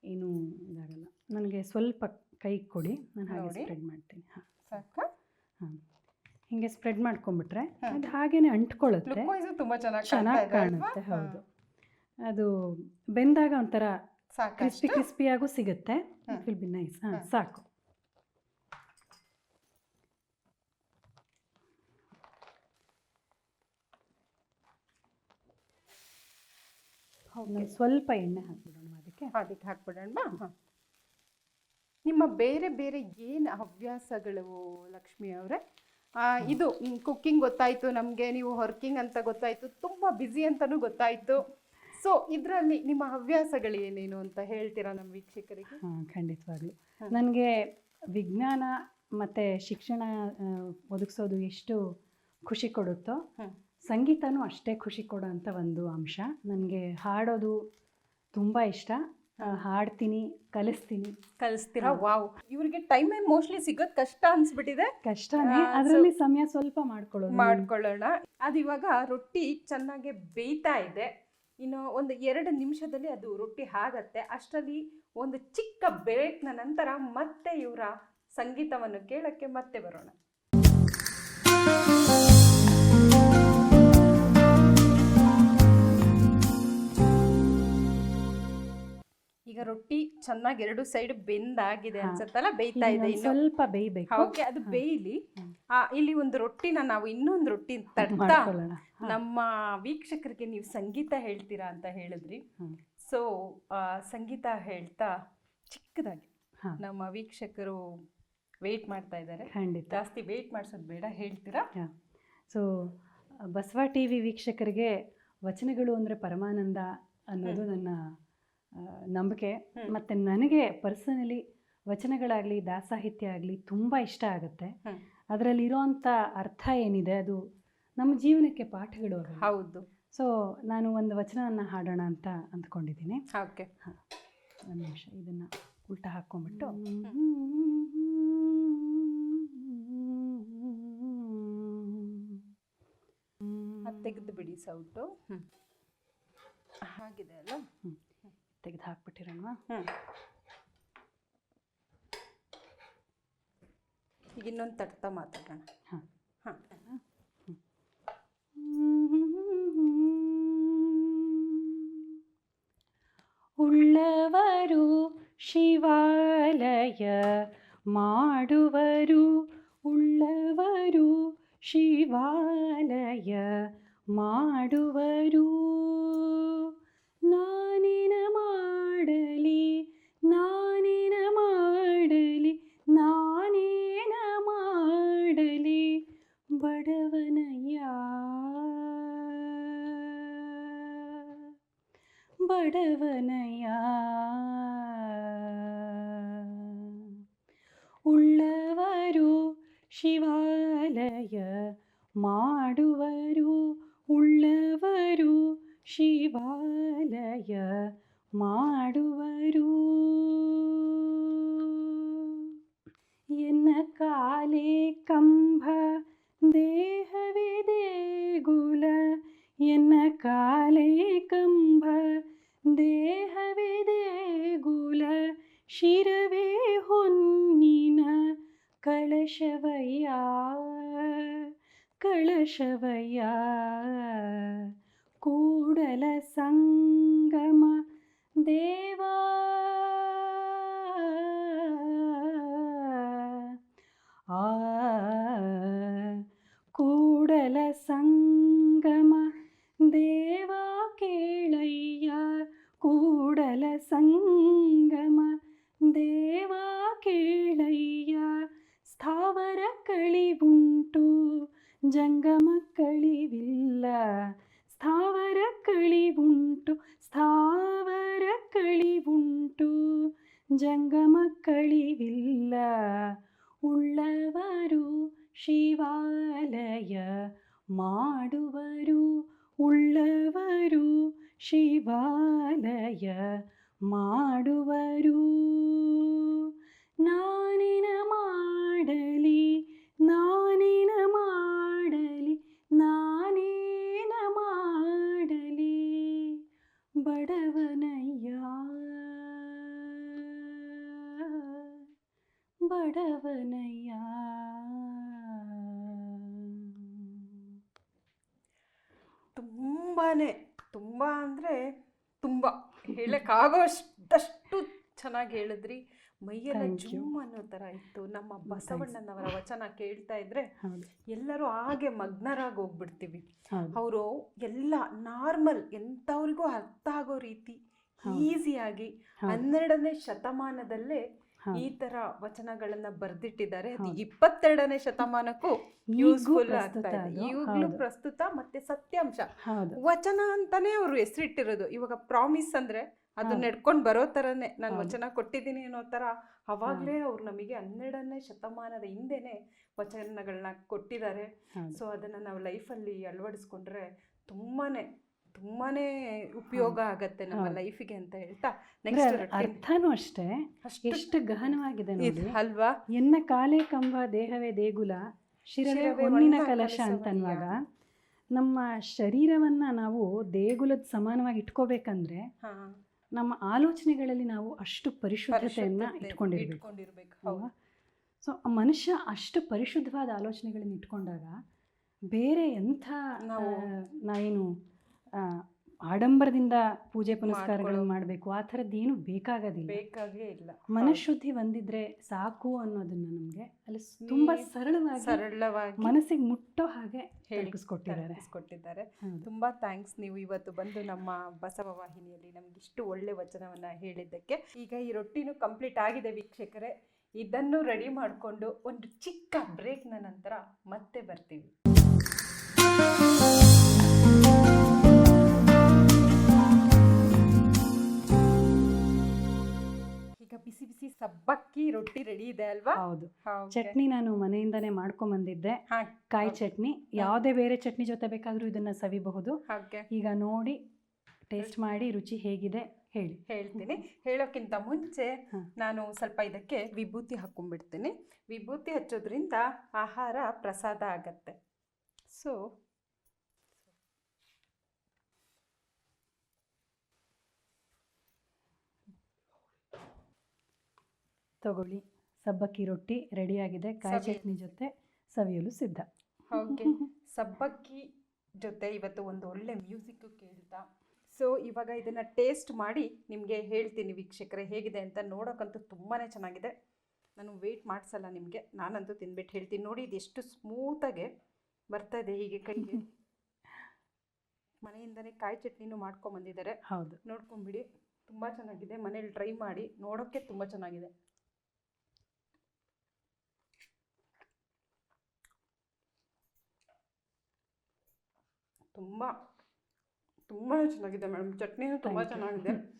B: ಏನು ಇದಾಗಲ್ಲ. ನನಗೆ ಸ್ವಲ್ಪ ಕೈ ಕೊಡಿ ನಾನು ಹಾಗೆ ಸ್ಪ್ರೆಡ್ ಮಾಡ್ತೀನಿ. ಹಾಂ.
A: ಸಾಕಾ?
B: ಹಾಂ. ಹಿಂಗೆ ಸ್ಪ್ರೆಡ್ ಮಾಡ್ಕೊಂಡ್ಬಿಟ್ರೆ. ಅದು ಹಾಗೇನೆ ಅಂಟ್ಕೊಳ್ಳುತ್ತೆ.
A: ತುಂಬ ಚೆನ್ನಾಗಿ
B: ಚೆನ್ನಾಗಿ ಕಾಣುತ್ತೆ ಹೌದು. ಅದು ಬೆಂದಾಗ ಒಂಥರ ಕ್ರಿಸ್ಪಿ ಕ್ರಿಸ್ಪಿಯಾಗೂ ಸಿಗುತ್ತೆ. ಇಟ್ ವಿಲ್ ಬಿ ನೈಸ್ ಹಾಂ. ಸಾಕು. ಸ್ವಲ್ಪ ಎಣ್ಣೆ ಹಾಕ್ಬಿಡೋಣ ಅದಕ್ಕೆ.
A: ಅದಕ್ಕೆ ಹಾಕ್ಬಿಡೋಣ ಹಾಂ. ನಿಮ್ಮ ಬೇರೆ ಬೇರೆ ಏನು ಹವ್ಯಾಸಗಳು ಲಕ್ಷ್ಮಿ ಅವರೇ? ಇದು ಕುಕ್ಕಿಂಗ್ ಗೊತ್ತಾಯ್ತು ನಮಗೆ ನೀವು ವರ್ಕಿಂಗ್ ಅಂತ ಗೊತ್ತಾಯ್ತು ತುಂಬ ಬ್ಯುಸಿ ಅಂತಲೂ ಗೊತ್ತಾಯ್ತು. ಸೊ ಇದರಲ್ಲಿ ನಿಮ್ಮ ಹವ್ಯಾಸಗಳು ಏನೇನು ಅಂತ ಹೇಳ್ತೀರಾ ನಮ್ಮ ವೀಕ್ಷಕರಿಗೆ?
B: ಹಾಂ ಖಂಡಿತವಾಗ್ಲೂ. ನನಗೆ ವಿಜ್ಞಾನ ಮತ್ತು ಶಿಕ್ಷಣ ಒದಗಿಸೋದು ಎಷ್ಟು ಖುಷಿ ಕೊಡುತ್ತೋ. ಸಂಗೀತನೂ ಅಷ್ಟೇ ಖುಷಿ ಕೊಡೋಂಥ ಒಂದು ಅಂಶ. ನನಗೆ ಹಾಡೋದು ತುಂಬ ಇಷ್ಟ. ಹಾಡ್ತೀನಿ ಕಲಿಸ್ತೀನಿ.
A: ಕಲಿಸ್ತೀರಾ? ವಾವ್. ಇವರಿಗೆ ಟೈಮೇ ಮೋಸ್ಟ್ಲಿ ಸಿಗೋದು ಕಷ್ಟ ಅನ್ಸ್ಬಿಟ್ಟಿದೆ.
B: ಕಷ್ಟನೇ. ಅದರಲ್ಲಿ ಸಮಯ ಸ್ವಲ್ಪ ಮಾಡ್ಕೊಳ್ಳೋಣ.
A: ಮಾಡ್ಕೊಳ್ಳೋಣ. ಅದು ಇವಾಗ ರೊಟ್ಟಿ ಚೆನ್ನಾಗಿ ಬೇಯ್ತಾ ಇದೆ. ಇನ್ನು ಒಂದು ಎರಡು ನಿಮಿಷದಲ್ಲಿ ಅದು ರೊಟ್ಟಿ ಆಗತ್ತೆ. ಅಷ್ಟರಲ್ಲಿ ಒಂದು ಚಿಕ್ಕ ಬ್ರೇಕ್ನ ನಂತರ ಮತ್ತೆ ಇವರ ಸಂಗೀತವನ್ನು ಕೇಳಕ್ಕೆ ಮತ್ತೆ ಬರೋಣ. ಈಗ ರೊಟ್ಟಿ ಚೆನ್ನಾಗಿ ಎರಡು ಸೈಡ್ ಬೆಂದಾಗಿದೆ
B: ಆಗಿದೆ
A: ಅನ್ಸತ್ತಲ್ಲ ಬೇಯ್ತಾ ಇದೆ ಇನ್ನು.
B: ಸ್ವಲ್ಪ ಬೇಯ್ಬೇಕು.
A: ಓಕೆ ಅದು. ಬೇಯ್ಲಿ. ಆ, ಇಲ್ಲಿ ಒಂದು ರೊಟ್ಟಿನ ನಾವು ಇನ್ನೊಂದು ರೊಟ್ಟಿ ತಟ್ತಾ ನಮ್ಮ ವೀಕ್ಷಕರಿಗೆ ನೀವು ಸಂಗೀತ ಹೇಳ್ತೀರಾ ಅಂತ ಹೇಳಿದ್ರಿ. ಸೊ ಸಂಗೀತ ಹೇಳ್ತಾ ಚಿಕ್ಕದಾಗಿ ನಮ್ಮ ವೀಕ್ಷಕರು ವೇಟ್ ಮಾಡ್ತಾ ಇದ್ದಾರೆ.
B: ಖಂಡಿತ.
A: ಜಾಸ್ತಿ ವೇಟ್ ಮಾಡಿಸೋದು ಬೇಡ ಹೇಳ್ತೀರಾ?
B: ಸೊ ಬಸವ ಟಿ ವಿ ವೀಕ್ಷಕರಿಗೆ ವಚನಗಳು ಅಂದರೆ ಪರಮಾನಂದ ಅನ್ನೋದು ನನ್ನ ನಂಬಿಕೆ. ಮತ್ತು ನನಗೆ ಪರ್ಸನಲಿ ವಚನಗಳಾಗಲಿ ದಾಸಾಹಿತ್ಯ ಆಗಲಿ ತುಂಬ ಇಷ್ಟ ಆಗುತ್ತೆ.
A: ಅದರಲ್ಲಿರೋವಂಥ
B: ಅದರಲ್ಲಿರೋಂಥ ಅರ್ಥ ಏನಿದೆ ಅದು ನಮ್ಮ ಜೀವನಕ್ಕೆ ಪಾಠಗಳು.
A: ಹೌದು.
B: ಸೊ ನಾನು ಒಂದು ವಚನವನ್ನು ಹಾಡೋಣ ಅಂತ ಅಂದ್ಕೊಂಡಿದ್ದೀನಿ.
A: ಓಕೆ.
B: ಹಾಂ ಒಂದು ನಿಮಿಷ ಇದನ್ನು ಉಲ್ಟಾ ಹಾಕ್ಕೊಂಬಿಟ್ಟು
A: ತೆಗೆದು ಬಿಡಿ ಸೌಟು. ಹಾಗಿದೆ ಅಲ್ಲ?
B: ತೆಗೆದು ಹಾಕ್ಬಿಟ್ಟಿರೋಣ.
A: ಹ್ಮ್. ಈಗ ಇನ್ನೊಂದು ತಟ್ತಾ ಮಾತಾಡೋಣ.
B: ಹಾಂ.
A: ಹಾಂ.
B: ಉಳ್ಳವರು ಶಿವಾಲಯ ಮಾಡುವರು. ಉಳ್ಳವರು ಶಿವಾಲಯ ಮಾಡುವರು. ಕಳಶವಯ್ಯ ಕೂಡಲ ಸಂಗಮ ದೇವಾ ಆ ಕೂಡಲ ಸಂಗಮ ದೇವಾ ಕೇಳಯ್ಯ ಕೂಡಲ ಸಂಗಮ ದೇವಾ ಕೇಳಯ್ಯ ಸ್ಥಾವರ ಕಳಿವುಂಟು ಜಂಗಮ ಕಳಿವಿಲ್ಲ ಸ್ಥಾವರ ಕಳಿವುಂಟು ಸ್ಥಾವರ ಕಳಿವುಂಟು ಜಂಗಮ ಕಳಿವಿಲ್ಲ ಉಳ್ಳವರು ಶಿವಾಲಯ ಮಾಡುವರು ಉಳ್ಳವರು ಶಿವಾಲಯ ಮಾಡುವರು ನಾನಿನ ಮಾಡಲಿ ನಾನಿನ ಬಡವನಯ್ಯ.
A: ತುಂಬಾನೇ ತುಂಬ ಅಂದರೆ ತುಂಬ. ಹೇಳೋಕ್ಕಾಗೋಷ್ಟಷ್ಟು ಚೆನ್ನಾಗಿ ಹೇಳಿದ್ರಿ. ಮೈಯೆಲ್ಲ ಜುಮ್ ಅನ್ನೋ ಥರ ಇತ್ತು. ನಮ್ಮ ಬಸವಣ್ಣನವರ ವಚನ ಕೇಳ್ತಾ ಇದ್ರೆ ಎಲ್ಲರೂ ಹಾಗೆ ಮಗ್ನರಾಗಿ ಹೋಗ್ಬಿಡ್ತೀವಿ. ಅವರು ಎಲ್ಲ ನಾರ್ಮಲ್ ಎಂಥವ್ರಿಗೂ ಅರ್ಥ ಆಗೋ ರೀತಿ. ಈಸಿಯಾಗಿ. ಹನ್ನೆರಡನೇ ಶತಮಾನದಲ್ಲೇ. ಈ ತರ ವಚನಗಳನ್ನ ಬರ್ದಿಟ್ಟಿದ್ದಾರೆ. ಅದು. ಇಪ್ಪತ್ತೆರಡನೇ ಶತಮಾನಕ್ಕೂ ಯೂಸ್ಫುಲ್ ಆಗ್ತಾ ಇದೆ. ಈಗಲೂ ಪ್ರಸ್ತುತ ಮತ್ತೆ ಸತ್ಯಾಂಶ. ವಚನ ಅಂತಾನೆ ಅವರು ಹೆಸರಿಟ್ಟಿರೋದು. ಇವಾಗ ಪ್ರಾಮಿಸ್ ಅಂದ್ರೆ ಅದು. ನಡ್ಕೊಂಡು ಬರೋ ತರನೇ. ನಾನು ವಚನ ಕೊಟ್ಟಿದ್ದೀನಿ ಅನ್ನೋ ತರ ಅವಾಗ್ಲೇ ಅವ್ರು ನಮಗೆ ಹನ್ನೆರಡನೇ ಶತಮಾನದ ಹಿಂದೆನೆ ವಚನಗಳನ್ನ ಕೊಟ್ಟಿದ್ದಾರೆ. ಸೊ ಅದನ್ನ ನಾವು ಲೈಫಲ್ಲಿ ಅಳವಡಿಸ್ಕೊಂಡ್ರೆ ತುಂಬಾನೇ ತುಂಬಾನೇ ಉಪಯೋಗ ಆಗತ್ತೆ ನಮ್ಮ. ಲೈಫಿಗೆ ಅಂತ ಹೇಳ್ತಾ ನೆಕ್ಸ್ಟ್
B: ಅರ್ಥನೂ ಅಷ್ಟೇ ಎಷ್ಟು ಗಹನವಾಗಿದೆ
A: ಅಲ್ವಾ?
B: ಎನ್ನ ಕಾಲೇ ಕಂಬ ದೇಹವೇ ದೇಗುಲ ಶಿರವೇ ಹೊನ್ನಿನ ಕಲಶ ಅಂತ ನಮ್ಮ ಶರೀರವನ್ನ ನಾವು ದೇಗುಲದ ಸಮಾನವಾಗಿ ಇಟ್ಕೋಬೇಕಂದ್ರೆ ನಮ್ಮ ಆಲೋಚನೆಗಳಲ್ಲಿ ನಾವು ಅಷ್ಟು ಪರಿಶುದ್ಧತೆಯನ್ನ
A: ಪರಿಶುದ್ಧತೆ
B: ಇಟ್ಕೊಂಡಿರ್ಬೇಕು. ಸೊ ಮನುಷ್ಯ ಅಷ್ಟು ಪರಿಶುದ್ಧವಾದ ಆಲೋಚನೆಗಳನ್ನ ಇಟ್ಕೊಂಡಾಗ ಬೇರೆ ಎಂಥ
A: ನಾವು-
B: ನಾ ನಾವೇನು ಆ, ಆಡಂಬರದಿಂದ ಪೂಜೆ ಪುನಸ್ಕಾರಗಳನ್ನು ಮಾಡಬೇಕು. ಆ ಏನು ಬೇಕಾಗೋದಿಲ್ಲ.
A: ಬೇಕಾಗೇ ಇಲ್ಲ.
B: ಮನಃಶುದ್ಧಿ ಬಂದಿದ್ರೆ ಸಾಕು ಅನ್ನೋದನ್ನ ನಮಗೆ ಅಲ್ಲಿ ತುಂಬ ಸರಳವಾಗಿ
A: ಸರಳವಾಗಿ
B: ಮನಸ್ಸಿಗೆ ಮುಟ್ಟೋ ಹಾಗೆ ಹೇಳಿಸ್ಕೊಟ್ಟಿದ್ದಾರೆ
A: ಕೊಟ್ಟಿದ್ದಾರೆ
B: ತುಂಬ
A: ತುಂಬಾ ಥ್ಯಾಂಕ್ಸ್ ನೀವು ಇವತ್ತು ಬಂದು ನಮ್ಮ ಬಸವ ವಾಹಿನಿಯಲ್ಲಿ ನಮ್ಗೆ ಇಷ್ಟು ಒಳ್ಳೆ ವಚನವನ್ನ ಹೇಳಿದ್ದಕ್ಕೆ. ಈಗ ಈ ರೊಟ್ಟಿನೂ ಕಂಪ್ಲೀಟ್ ಆಗಿದೆ ವೀಕ್ಷಕರೇ. ಇದನ್ನು ರೆಡಿ ಮಾಡಿಕೊಂಡು ಒಂದು ಚಿಕ್ಕ ಬ್ರೇಕ್ನ ನಂತರ ಮತ್ತೆ ಬರ್ತೀವಿ. ಈಗ ಬಿಸಿ ಬಿಸಿ ಸಬ್ಬಕ್ಕಿ ರೊಟ್ಟಿ ರೆಡಿ ಇದೆ ಅಲ್ವಾ?
B: ಹೌದು. ಚಟ್ನಿ ನಾನು ಮನೆಯಿಂದಾನೇ ಮಾಡ್ಕೊಂಡ್
A: ಬಂದಿದ್ದೆ
B: ಕಾಯಿ ಚಟ್ನಿ ಯಾವುದೇ ಬೇರೆ ಚಟ್ನಿ ಜೊತೆ ಬೇಕಾದರೂ ಇದನ್ನ ಸವಿಬಹುದು. ಈಗ ನೋಡಿ ಟೇಸ್ಟ್ ಮಾಡಿ ರುಚಿ ಹೇಗಿದೆ ಹೇಳಿ.
A: ಹೇಳ್ತೀನಿ. ಹೇಳೋಕ್ಕಿಂತ ಮುಂಚೆ ನಾನು ಸ್ವಲ್ಪ ಇದಕ್ಕೆ ವಿಭೂತಿ ಹಾಕೊಂಡ್ಬಿಡ್ತೀನಿ. ವಿಭೂತಿ ಹಚ್ಚೋದ್ರಿಂದ ಆಹಾರ ಪ್ರಸಾದ ಆಗತ್ತೆ. ಸೊ
B: ತಗೊಳ್ಳಿ. ಸಬ್ಬಕ್ಕಿ ರೊಟ್ಟಿ ರೆಡಿಯಾಗಿದೆ. ಕಾಯಿ ಚಟ್ನಿ ಜೊತೆ ಸವಿಯಲು ಸಿದ್ಧ.
A: ಓಕೆ ಸಬ್ಬಕ್ಕಿ ಜೊತೆ ಇವತ್ತು ಒಂದು ಒಳ್ಳೆ ಮ್ಯೂಸಿಕ್ ಕೇಳ್ತಾ. ಸೊ ಇವಾಗ ಇದನ್ನು ಟೇಸ್ಟ್ ಮಾಡಿ ನಿಮಗೆ ಹೇಳ್ತೀನಿ ವೀಕ್ಷಕರೇ ಹೇಗಿದೆ ಅಂತ ನೋಡೋಕ್ಕಂತೂ ತುಂಬಾ ಚೆನ್ನಾಗಿದೆ. ನಾನು ವೆಯ್ಟ್ ಮಾಡಿಸಲ್ಲ ನಿಮಗೆ. ನಾನಂತೂ ತಿನ್ಬಿಟ್ಟು ಹೇಳ್ತೀನಿ. ನೋಡಿ ಇದೆಷ್ಟು ಸ್ಮೂತಾಗೆ ಬರ್ತಾ ಇದೆ ಹೀಗೆ ಕೈಗೆ. ಮನೆಯಿಂದನೇ ಕಾಯಿ ಚಟ್ನಿನೂ ಮಾಡ್ಕೊಂಬಂದಿದ್ದಾರೆ.
B: ಹೌದು.
A: ನೋಡ್ಕೊಂಬಿಡಿ. ತುಂಬ ಚೆನ್ನಾಗಿದೆ. ಮನೇಲಿ ಟ್ರೈ ಮಾಡಿ. ನೋಡೋಕ್ಕೆ ತುಂಬ ಚೆನ್ನಾಗಿದೆ. ತುಂಬ ತುಂಬ ಚೆನ್ನಾಗಿದೆ ಮೇಡಮ್. ಚಟ್ನಿನೂ ತುಂಬ ಚೆನ್ನಾಗಿದೆ.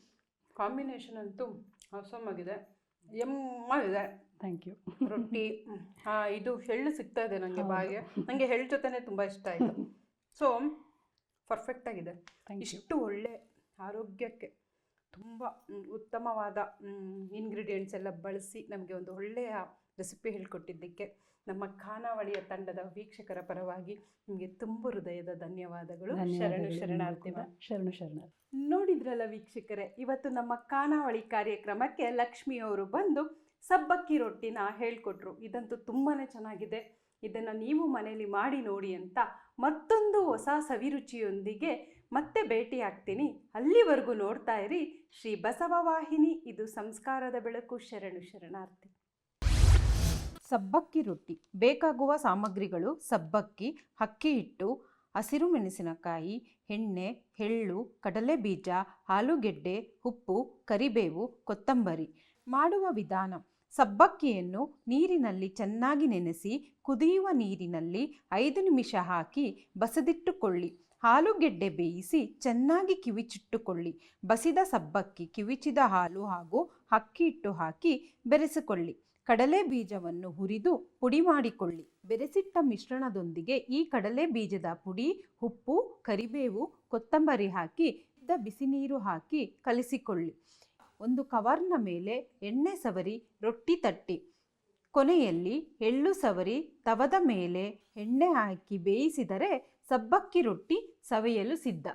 A: ಕಾಂಬಿನೇಷನ್ ಅಂತೂ ಅವಸಮ್ ಆಗಿದೆ. ಇದೆ
B: ಥ್ಯಾಂಕ್ ಯು
A: ರೊಟ್ಟಿ ಹಾಂ ಇದು ಎಳ್ಳು ಸಿಗ್ತಾ ಇದೆ ನನಗೆ. ಬಾಯಿಗೆ. ನನಗೆ ಎಳ್ಳು ಜೊತೆನೇ ತುಂಬ ಇಷ್ಟ ಆಯಿತು. ಸೊ ಪರ್ಫೆಕ್ಟ್ ಆಗಿದೆ. ಇಷ್ಟು ಒಳ್ಳೆ ಆರೋಗ್ಯಕ್ಕೆ ತುಂಬ ಉತ್ತಮವಾದ ಇಂಗ್ರೀಡಿಯೆಂಟ್ಸ್ ಎಲ್ಲ ಬಳಸಿ ನಮಗೆ ಒಂದು ಒಳ್ಳೆಯ ರೆಸಿಪಿ ಹೇಳ್ಕೊಟ್ಟಿದ್ದಕ್ಕೆ ನಮ್ಮ ಖಾನಾವಳಿಯ ತಂಡದ ವೀಕ್ಷಕರ ಪರವಾಗಿ ನಿಮಗೆ ತುಂಬ ಹೃದಯದ ಧನ್ಯವಾದಗಳು. ಶರಣು ಶರಣಾರ್ಥಿ
B: ಶರಣು ಶರಣ
A: ನೋಡಿದ್ರಲ್ಲ ವೀಕ್ಷಕರೇ ಇವತ್ತು ನಮ್ಮ ಖಾನಾವಳಿ ಕಾರ್ಯಕ್ರಮಕ್ಕೆ ಲಕ್ಷ್ಮಿಯವರು ಬಂದು ಸಬ್ಬಕ್ಕಿ ರೊಟ್ಟಿನ ಹೇಳ್ಕೊಟ್ರು. ಇದಂತೂ ತುಂಬಾ ಚೆನ್ನಾಗಿದೆ. ಇದನ್ನು ನೀವು ಮನೆಯಲ್ಲಿ ಮಾಡಿ ನೋಡಿ ಅಂತ ಮತ್ತೊಂದು ಹೊಸ ಸವಿರುಚಿಯೊಂದಿಗೆ ಮತ್ತೆ ಭೇಟಿ ಆಗ್ತೀನಿ ಅಲ್ಲಿವರೆಗೂ ನೋಡ್ತಾ ಇರಿ ಶ್ರೀ ಬಸವ ವಾಹಿನಿ. ಇದು ಸಂಸ್ಕಾರದ ಬೆಳಕು. ಶರಣು ಶರಣಾರ್ಥಿ. ಸಬ್ಬಕ್ಕಿ ರೊಟ್ಟಿ. ಬೇಕಾಗುವ ಸಾಮಗ್ರಿಗಳು ಸಬ್ಬಕ್ಕಿ ಅಕ್ಕಿ ಹಿಟ್ಟು ಹಸಿರು ಮೆಣಸಿನಕಾಯಿ, ಎಣ್ಣೆ, ಎಳ್ಳು ಕಡಲೆ ಬೀಜ ಆಲೂಗೆಡ್ಡೆ, ಉಪ್ಪು, ಕರಿಬೇವು, ಕೊತ್ತಂಬರಿ. ಮಾಡುವ ವಿಧಾನ. ಸಬ್ಬಕ್ಕಿಯನ್ನು ನೀರಿನಲ್ಲಿ ಚೆನ್ನಾಗಿ ನೆನೆಸಿ, ಕುದಿಯುವ ನೀರಿನಲ್ಲಿ ಐದು ನಿಮಿಷ ಹಾಕಿ ಬಸದಿಟ್ಟುಕೊಳ್ಳಿ. ಆಲೂಗೆಡ್ಡೆ ಬೇಯಿಸಿ ಚೆನ್ನಾಗಿ ಕಿವಿಚಿಟ್ಟುಕೊಳ್ಳಿ. ಬಸಿದ ಸಬ್ಬಕ್ಕಿ ಕಿವಿಚಿದ ಹಾಲು ಹಾಗೂ ಅಕ್ಕಿ ಹಿಟ್ಟು ಹಾಕಿ ಬೆರೆಸಿಕೊಳ್ಳಿ. ಕಡಲೆ ಬೀಜವನ್ನು ಹುರಿದು ಪುಡಿ ಮಾಡಿಕೊಳ್ಳಿ. ಬೆರೆಸಿಟ್ಟ ಮಿಶ್ರಣದೊಂದಿಗೆ ಈ ಕಡಲೆ ಬೀಜದ ಪುಡಿ, ಉಪ್ಪು, ಕರಿಬೇವು, ಕೊತ್ತಂಬರಿ ಹಾಕಿ ಬಿಸಿ ನೀರು ಹಾಕಿ ಕಲಿಸಿಕೊಳ್ಳಿ. ಒಂದು ಕವರ್ನ ಮೇಲೆ ಎಣ್ಣೆ ಸವರಿ, ರೊಟ್ಟಿ ತಟ್ಟಿ. ಕೊನೆಯಲ್ಲಿ ಎಳ್ಳು ಸವರಿ, ತವದ ಮೇಲೆ ಎಣ್ಣೆ ಹಾಕಿ ಬೇಯಿಸಿದರೆ ಸಬ್ಬಕ್ಕಿ ರೊಟ್ಟಿ ಸವೆಯಲು ಸಿದ್ಧ.